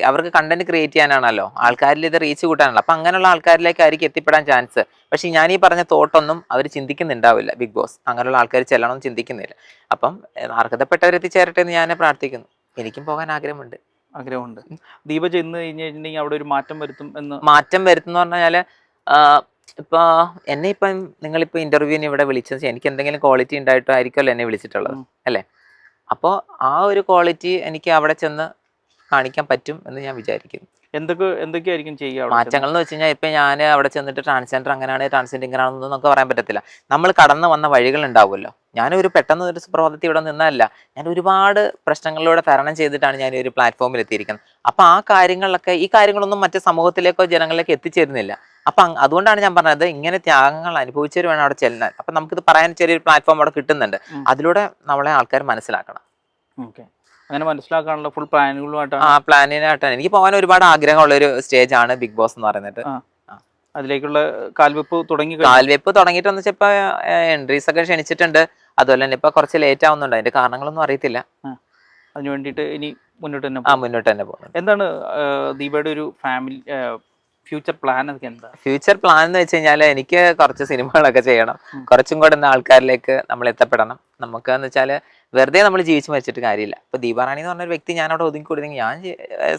അവർക്ക് കണ്ടന്റ് ക്രിയേറ്റ് ചെയ്യാനാണല്ലോ. ആൾക്കാരിൽ ഇത് റീച്ച് കൂട്ടാനാണല്ലോ. അപ്പൊ അങ്ങനെയുള്ള ആൾക്കാരിലേക്കായിരിക്കും എത്തിപ്പെടാൻ ചാൻസ് പക്ഷെ ഞാൻ ഈ പറഞ്ഞ തോട്ടൊന്നും അവർ ചിന്തിക്കുന്നുണ്ടാവില്ല ബിഗ് ബോസ് അങ്ങനെയുള്ള ആൾക്കാർ ചെല്ലണമെന്ന് ചിന്തിക്കുന്നില്ല. അപ്പം അർഹതപ്പെട്ടവർ എത്തിച്ചേരട്ടെ എന്ന് ഞാൻ പ്രാർത്ഥിക്കുന്നു. എനിക്കും പോകാൻ ആഗ്രഹമുണ്ട്. ആഗ്രഹമുണ്ട്. ദീപ ചെന്ന് കഴിഞ്ഞ് കഴിഞ്ഞിട്ടുണ്ടെങ്കിൽ അവിടെ ഒരു മാറ്റം വരുത്തും എന്ന്? മാറ്റം വരുത്തുന്ന പറഞ്ഞാൽ ഇപ്പൊ എന്നെ ഇപ്പം നിങ്ങളിപ്പോ ഇന്റർവ്യൂവിന് ഇവിടെ വിളിച്ചത് എനിക്ക് എന്തെങ്കിലും ക്വാളിറ്റി ഉണ്ടായിട്ടോ ആയിരിക്കുമല്ലോ എന്നെ വിളിച്ചിട്ടുള്ളത്. അല്ലേ? അപ്പോൾ ആ ഒരു ക്വാളിറ്റി എനിക്ക് അവിടെ ചെന്ന് കാണിക്കാൻ പറ്റും എന്ന് ഞാൻ വിചാരിക്കുന്നു. എന്തൊക്കെ എന്തൊക്കെയായിരിക്കും ചെയ്യുക? മാറ്റങ്ങൾ എന്ന് വെച്ച് കഴിഞ്ഞാൽ ഇപ്പം ഞാൻ അവിടെ ചെന്നിട്ട് ട്രാൻസ്ജെൻഡർ അങ്ങനെയാണ് ട്രാൻസ്ജെൻഡർ ഇങ്ങനെയാണെന്ന് നമുക്ക് പറയാൻ പറ്റത്തില്ല. നമ്മൾ കടന്നു വന്ന വഴികൾ ഉണ്ടാവുമല്ലോ. ഞാനൊരു പെട്ടെന്ന് ഒരു സുപ്രഭാതത്തിൽ ഇവിടെ നിന്നല്ല ഞാൻ ഒരുപാട് പ്രശ്നങ്ങളിലൂടെ തരണം ചെയ്തിട്ടാണ് ഞാൻ ഈ ഒരു പ്ലാറ്റ്ഫോമിൽ എത്തിയിരിക്കുന്നത്. അപ്പോൾ ആ കാര്യങ്ങളിലൊക്കെ ഈ കാര്യങ്ങളൊന്നും മറ്റു സമൂഹത്തിലേക്കോ ജനങ്ങളിലേക്കോ എത്തിച്ചേരുന്നില്ല. അപ്പൊ അതുകൊണ്ടാണ് ഞാൻ പറഞ്ഞത് ഇങ്ങനെ ത്യാഗങ്ങൾ അനുഭവിച്ചവർ വേണം അവിടെ ചെല്ലാൻ. അപ്പൊ നമുക്കിത് പറയാൻ ചെറിയൊരു പ്ലാറ്റ്ഫോം അവിടെ കിട്ടുന്നുണ്ട്. അതിലൂടെ നമ്മളെ ആൾക്കാർ മനസ്സിലാക്കണം. ഓക്കെ. അങ്ങനെ മനസ്സിലാക്കാനുള്ള ഫുൾ പ്ലാനുകളുമായിട്ടാണ് ആ പ്ലാനിനായിട്ടാണ് എനിക്ക് പോകാൻ ഒരുപാട് ആഗ്രഹമുള്ള ഒരു സ്റ്റേജ് ആണ് ബിഗ് ബോസ് എന്ന് പറയുന്നത് അതിലേക്കുള്ള കാൽവെപ്പ് തുടങ്ങി കാൽവെപ്പ് തുടങ്ങിയിട്ടെന്ന് വെച്ചാൽ ഇപ്പൊ എൻട്രീസ് ഒക്കെ ക്ഷണിച്ചിട്ടുണ്ട്. അതുപോലെ തന്നെ ഇപ്പൊ കുറച്ച് ലേറ്റ് ആവുന്നുണ്ട്. അതിന്റെ കാരണങ്ങളൊന്നും അറിയത്തില്ല. അതിനുവേണ്ടിട്ട് ഇനി മുന്നോട്ട് തന്നെ ആ മുന്നോട്ട് തന്നെ പോകുന്നുണ്ട് എന്താണ് ദീപയുടെ ഒരു ഫാമിലി ഫ്യൂച്ചർ പ്ലാൻ എന്താ? ഫ്യൂച്ചർ പ്ലാൻ എന്ന് വെച്ച് കഴിഞ്ഞാൽ എനിക്ക് കുറച്ച് സിനിമകളൊക്കെ ചെയ്യണം. കുറച്ചും കൂടെ ആൾക്കാരിലേക്ക് നമ്മൾ എത്തപ്പെടണം. നമുക്ക് എന്ന് വെച്ചാൽ വെറുതെ നമ്മൾ ജീവിച്ച് മരിച്ചിട്ട് കാര്യമില്ല. ഇപ്പൊ ദീപാറാണി എന്ന് പറഞ്ഞൊരു വ്യക്തി ഞാൻ അവിടെ ഒതുങ്ങി കൊടുത്തെങ്കിൽ ഞാൻ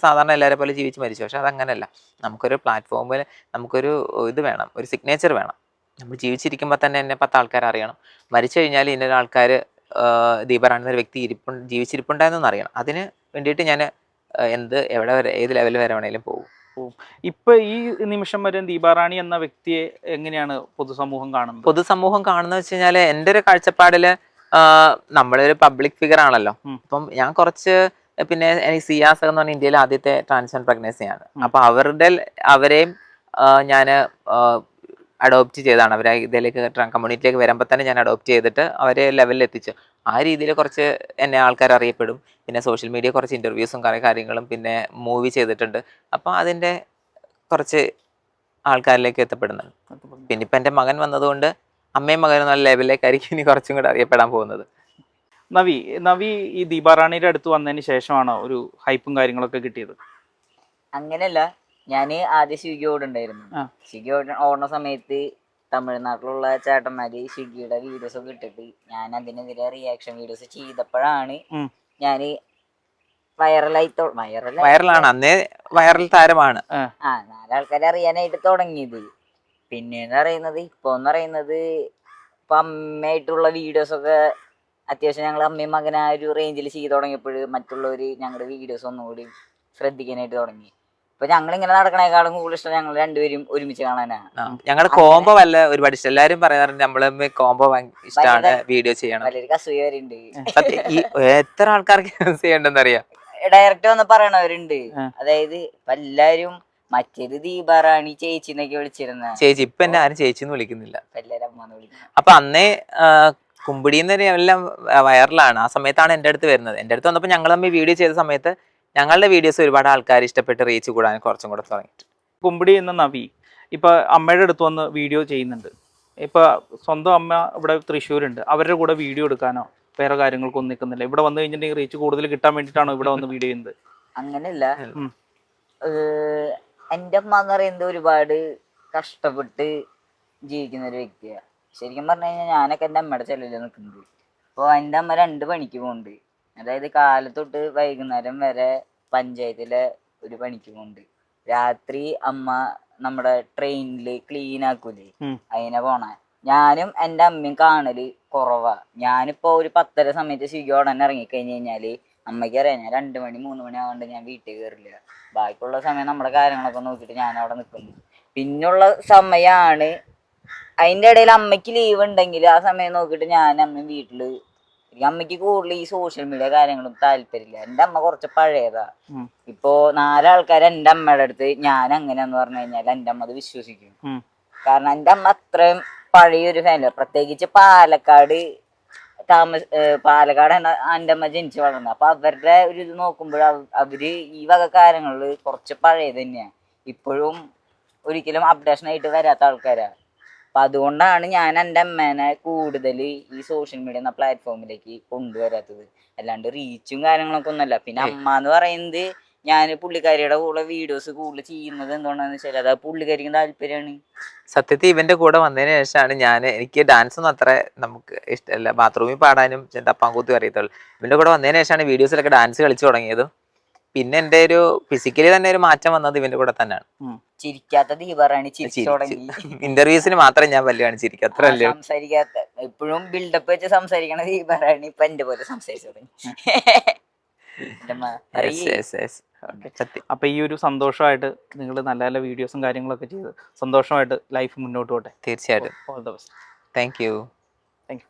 സാധാരണ എല്ലാവരെ പോലെ ജീവിച്ച് മരിച്ചു. പക്ഷെ അതങ്ങനല്ല. നമുക്കൊരു പ്ലാറ്റ്ഫോമിൽ നമുക്കൊരു ഇത് വേണം. ഒരു സിഗ്നേച്ചർ വേണം. നമ്മൾ ജീവിച്ചിരിക്കുമ്പോൾ തന്നെ എന്നെ പത്ത് ആൾക്കാർ അറിയണം. മരിച്ചു കഴിഞ്ഞാൽ ഇന്ന ആൾക്കാർ ദീപാറാണി എന്നൊരു വ്യക്തി ഇരിപ്പു ജീവിച്ചിരിപ്പുണ്ടായെന്നൊന്ന് അറിയണം അതിന് വേണ്ടിയിട്ട് ഞാൻ എന്ത് എവിടെ വരെ ഏത് ലെവൽ വരെ വേണേലും പോകും. ഇപ്പൊ ഈ നിമിഷം വരെ ദീപാറാണി എന്ന വ്യക്തിയെ എങ്ങനെയാണ് പൊതുസമൂഹം കാണുന്നത് പൊതുസമൂഹം കാണുന്ന വെച്ച് കഴിഞ്ഞാൽ എന്റെ ഒരു കാഴ്ചപ്പാടിൽ നമ്മളൊരു പബ്ലിക് ഫിഗർ ആണല്ലോ. അപ്പം ഞാൻ കുറച്ച് പിന്നെ എനിക്ക് സിയാസ് എന്ന് പറഞ്ഞ ഇന്ത്യയിലെ ആദ്യത്തെ ട്രാൻസ്ജെൻഡർ പ്രഗ്നൻസിയാണ്. അപ്പൊ അവരുടെ അവരെയും ഞാൻ അഡോപ്റ്റ് ചെയ്താണ്. അവർ ഇതിലേക്ക് കമ്മ്യൂണിറ്റിയിലേക്ക് വരുമ്പോൾ തന്നെ ഞാൻ അഡോപ്റ്റ് ചെയ്തിട്ട് അവരെ ലെവലിൽ എത്തിച്ചു. ആ രീതിയിൽ കുറച്ച് എന്നെ ആൾക്കാർ അറിയപ്പെടും. പിന്നെ സോഷ്യൽ മീഡിയ കുറച്ച് ഇന്റർവ്യൂസും കുറേ കാര്യങ്ങളും പിന്നെ മൂവി ചെയ്തിട്ടുണ്ട്. അപ്പോൾ അതിന്റെ കുറച്ച് ആൾക്കാരിലേക്ക് എത്തപ്പെടുന്നുണ്ട്. പിന്നെ ഇപ്പം എന്റെ മകൻ വന്നതുകൊണ്ട് അമ്മയും മകനും നല്ല ലെവലിലേക്കായിരിക്കും ഇനി കുറച്ചും കൂടെ അറിയപ്പെടാൻ പോകുന്നത്. നവി നവി ഈ ദീപാറാണിയുടെ അടുത്ത് വന്നതിന് ശേഷമാണോ ഒരു ഹൈപ്പും കാര്യങ്ങളൊക്കെ കിട്ടിയത്? അങ്ങനെയല്ല. ഞാൻ ആദ്യം സ്വിഗ്ഗി ഓടുണ്ടായിരുന്നു. സ്വിഗ്ഗി ഓട ഓടുന്ന സമയത്ത് തമിഴ്നാട്ടിലുള്ള ചേട്ടന്മാര് സ്വിഗ്ഗിയുടെ വീഡിയോസ് ഒക്കെ ഇട്ടിട്ട് ഞാൻ അതിനെതിരെ റിയാക്ഷൻ വീഡിയോസ് ചെയ്തപ്പോഴാണ് ഞാൻ ഞാൻ വൈറലായി വൈറലാണ് അന്നേ വൈറൽ താരമാണ്. ആ. നാലാൾക്കാരെ അറിയാനായിട്ട് തുടങ്ങിയത്. പിന്നെന്ന് പറയുന്നത് ഇപ്പൊ എന്ന് പറയുന്നത് ഇപ്പൊ അമ്മയായിട്ടുള്ള വീഡിയോസ് ഒക്കെ അത്യാവശ്യം ഞങ്ങൾ അമ്മയും മകനായ ആ ഒരു റേഞ്ചിൽ ചെയ്ത് തുടങ്ങിയപ്പോൾ മറ്റുള്ളവര് ഞങ്ങളുടെ വീഡിയോസ് ഒന്നുകൂടി ശ്രദ്ധിക്കാനായിട്ട് തുടങ്ങി. ഇപ്പൊ ഞങ്ങൾ ഇങ്ങനെ നടക്കണേക്കാളും കൂടുതൽ ഇഷ്ടം ഞങ്ങൾ രണ്ടുപേരും ഒരുമിച്ച് കാണാനാണ് ഞങ്ങളുടെ കോംബോ വല്ല ഒരുപാട് ഇഷ്ടം. എല്ലാരും പറയാറുണ്ട് നമ്മളെ കോംബോ ഇഷ്ടമാണ് വീഡിയോ ചെയ്യണം. പലർക്ക് അസൂയ വരുന്നുണ്ട് ഈ എത്ര ആൾക്കാർക്ക് ചെയ്യണ്ടെന്ന് അറിയാം ഡയറക്റ്റ് വന്ന് പറയണവരുണ്ട്. അതായത് എല്ലാരും മറ്റേത് ദീപാറാണി ചേച്ചി എന്നൊക്കെ വിളിച്ചിരുന്ന. ചേച്ചി ഇപ്പൊ എന്നെ ആരും ചേച്ചി എന്ന് വിളിക്കുന്നില്ല അപ്പൊ അന്നേ കുമ്പിടിന്ന് എല്ലാം വൈറലാണ് ആ സമയത്താണ് എന്റെ അടുത്ത് വരുന്നത്. എന്റെ അടുത്ത് വന്നപ്പോൾ ഞങ്ങൾ തമ്മിൽ വീഡിയോ ചെയ്ത സമയത്ത് ഞങ്ങളുടെ വീഡിയോസ് ഒരുപാട് ആൾക്കാർ ഇഷ്ടപ്പെട്ട് റീച്ച് കൂടാൻ കുറച്ചും കൂടെ തുടങ്ങി കുമ്പിടി എന്ന നവി ഇപ്പൊ അമ്മയുടെ അടുത്ത് വന്ന് വീഡിയോ ചെയ്യുന്നുണ്ട്. ഇപ്പൊ സ്വന്തം അമ്മ ഇവിടെ തൃശ്ശൂരുണ്ട്. അവരുടെ കൂടെ വീഡിയോ എടുക്കാനോ വേറെ കാര്യങ്ങൾക്കൊന്നും നിൽക്കുന്നില്ല. ഇവിടെ വന്നു കഴിഞ്ഞിട്ടുണ്ടെങ്കിൽ റീച്ച് കൂടുതൽ കിട്ടാൻ വേണ്ടിയിട്ടാണോ ഇവിടെ വന്ന് വീഡിയോ ചെയ്യുന്നത്? അങ്ങനെയല്ല. എന്റെ അമ്മ എന്ന് പറയുന്നത് ഒരുപാട് കഷ്ടപ്പെട്ട് ജീവിക്കുന്ന ഒരു വ്യക്തിയാണ് ശരിക്കും പറഞ്ഞു കഴിഞ്ഞാൽ ഞാനൊക്കെ എന്റെ അമ്മയുടെ ചെലവിൽ നിൽക്കുന്നത്. അപ്പോൾ എന്റെ അമ്മ രണ്ട് പണിക്ക് പോകുന്നുണ്ട് അതായത് കാലത്തൊട്ട് വൈകുന്നേരം വരെ പഞ്ചായത്തിലെ ഒരു പണിക്ക് പോകുന്നുണ്ട് രാത്രി അമ്മ നമ്മുടെ ട്രെയിനിൽ ക്ലീൻ ആക്കൂലേ. അതിനെ പോണ. ഞാനും എന്റെ അമ്മയും കാണൽ കുറവാ. ഞാനിപ്പോ ഒരു പത്തര സമയത്ത് സ്വിഗ്ഗി ഉടനെ ഇറങ്ങിക്കഴിഞ്ഞ് കഴിഞ്ഞാൽ അമ്മയ്ക്ക് അറിയാം ഞാൻ രണ്ട് മണി മൂന്ന് മണി ആവാണ്ട് ഞാൻ വീട്ടിൽ കയറില്ല ബാക്കിയുള്ള സമയം നമ്മുടെ കാര്യങ്ങളൊക്കെ നോക്കിയിട്ട് ഞാൻ അവിടെ നിൽക്കുന്നു പിന്നുള്ള സമയമാണ് അതിന്റെ ഇടയിൽ അമ്മയ്ക്ക് ലീവ് ഉണ്ടെങ്കിൽ ആ സമയം നോക്കിട്ട് ഞാൻ അമ്മയും വീട്ടിൽ അമ്മയ്ക്ക് കൂടുതൽ ഈ സോഷ്യൽ മീഡിയ കാര്യങ്ങളും താല്പര്യമില്ല. എന്റെ അമ്മ കുറച്ച് പഴയതാ. ഇപ്പോ നാലാൾക്കാർ എന്റെ അമ്മയുടെ അടുത്ത് ഞാൻ അങ്ങനെയാന്ന് പറഞ്ഞു കഴിഞ്ഞാൽ എന്റെ അമ്മ അത് വിശ്വസിക്കും. കാരണം എന്റെ അമ്മ അത്രയും പഴയൊരു ഫാമിലി പ്രത്യേകിച്ച് പാലക്കാട് താമസ പാലക്കാട് എന്റെ അമ്മ ജനിച്ചു വളർന്നത്. അപ്പൊ അവരുടെ ഒരു ഇത് നോക്കുമ്പോൾ അവർ ഈ വക കാര്യങ്ങളിൽ കുറച്ച് പഴയത് തന്നെയാണ് ഇപ്പോഴും ഒരിക്കലും അപ്ഡേഷൻ ആയിട്ട് വരാത്ത ആൾക്കാരാ. അപ്പൊ അതുകൊണ്ടാണ് ഞാൻ എന്റെ അമ്മേനെ കൂടുതൽ ഈ സോഷ്യൽ മീഡിയ എന്ന പ്ലാറ്റ്ഫോമിലേക്ക് കൊണ്ടുവരാത്തത്. അല്ലാണ്ട് റീച്ചും കാര്യങ്ങളൊക്കെ ഒന്നുമല്ല. പിന്നെ അമ്മ എന്ന് പറയുന്നത് ഞാൻ പുള്ളിക്കാരിയുടെ കൂടെ വീഡിയോസ് കൂടുതൽ ചെയ്യുന്നത് എന്തുകൊണ്ടാന്ന് വെച്ചാൽ അത് പുള്ളിക്കാരിക്ക് താല്പര്യമാണ്. സത്യത്തിൽ ഇവന്റെ കൂടെ വന്നതിന് ശേഷമാണ് ഞാൻ എനിക്ക് ഡാൻസ് ഒന്നും അത്ര നമുക്ക് ഇഷ്ടമല്ല. ബാത്റൂമിൽ പാടാനും തപ്പാങ്കൂത്തും അറിയത്തുള്ളൂ ഇവന്റെ കൂടെ വന്നതിന് ശേഷമാണ് വീഡിയോസിലൊക്കെ ഡാൻസ് കളിച്ചു തുടങ്ങിയതും. പിന്നെ എന്റെ ഒരു ഫിസിക്കലി തന്നെ ഒരു മാറ്റം വന്നത് ഇവന്റെ കൂടെ തന്നെയാണ്. ചിരിക്കാത്തത് ചിരിച്ചു. തുടങ്ങി. ഇന്റർവ്യൂസിന് മാത്രം ഞാൻ വലിയ കാണിച്ചിരിക്കും അത്ര അല്ലേ സംസാരിക്കാത്ത ഇപ്പോഴും ബിൽഡപ്പ് വെച്ച് സംസാരിക്കണ ദീപാറാണി ഇപ്പൊ എന്റെ പോലെ സംസാരിച്ചു. അപ്പൊ ഈ ഒരു സന്തോഷമായിട്ട് നിങ്ങൾ നല്ല നല്ല വീഡിയോസും കാര്യങ്ങളൊക്കെ ചെയ്ത് സന്തോഷമായിട്ട് ലൈഫ് മുന്നോട്ട് പോട്ടെ? തീർച്ചയായിട്ടും. All the best. Thank you thank you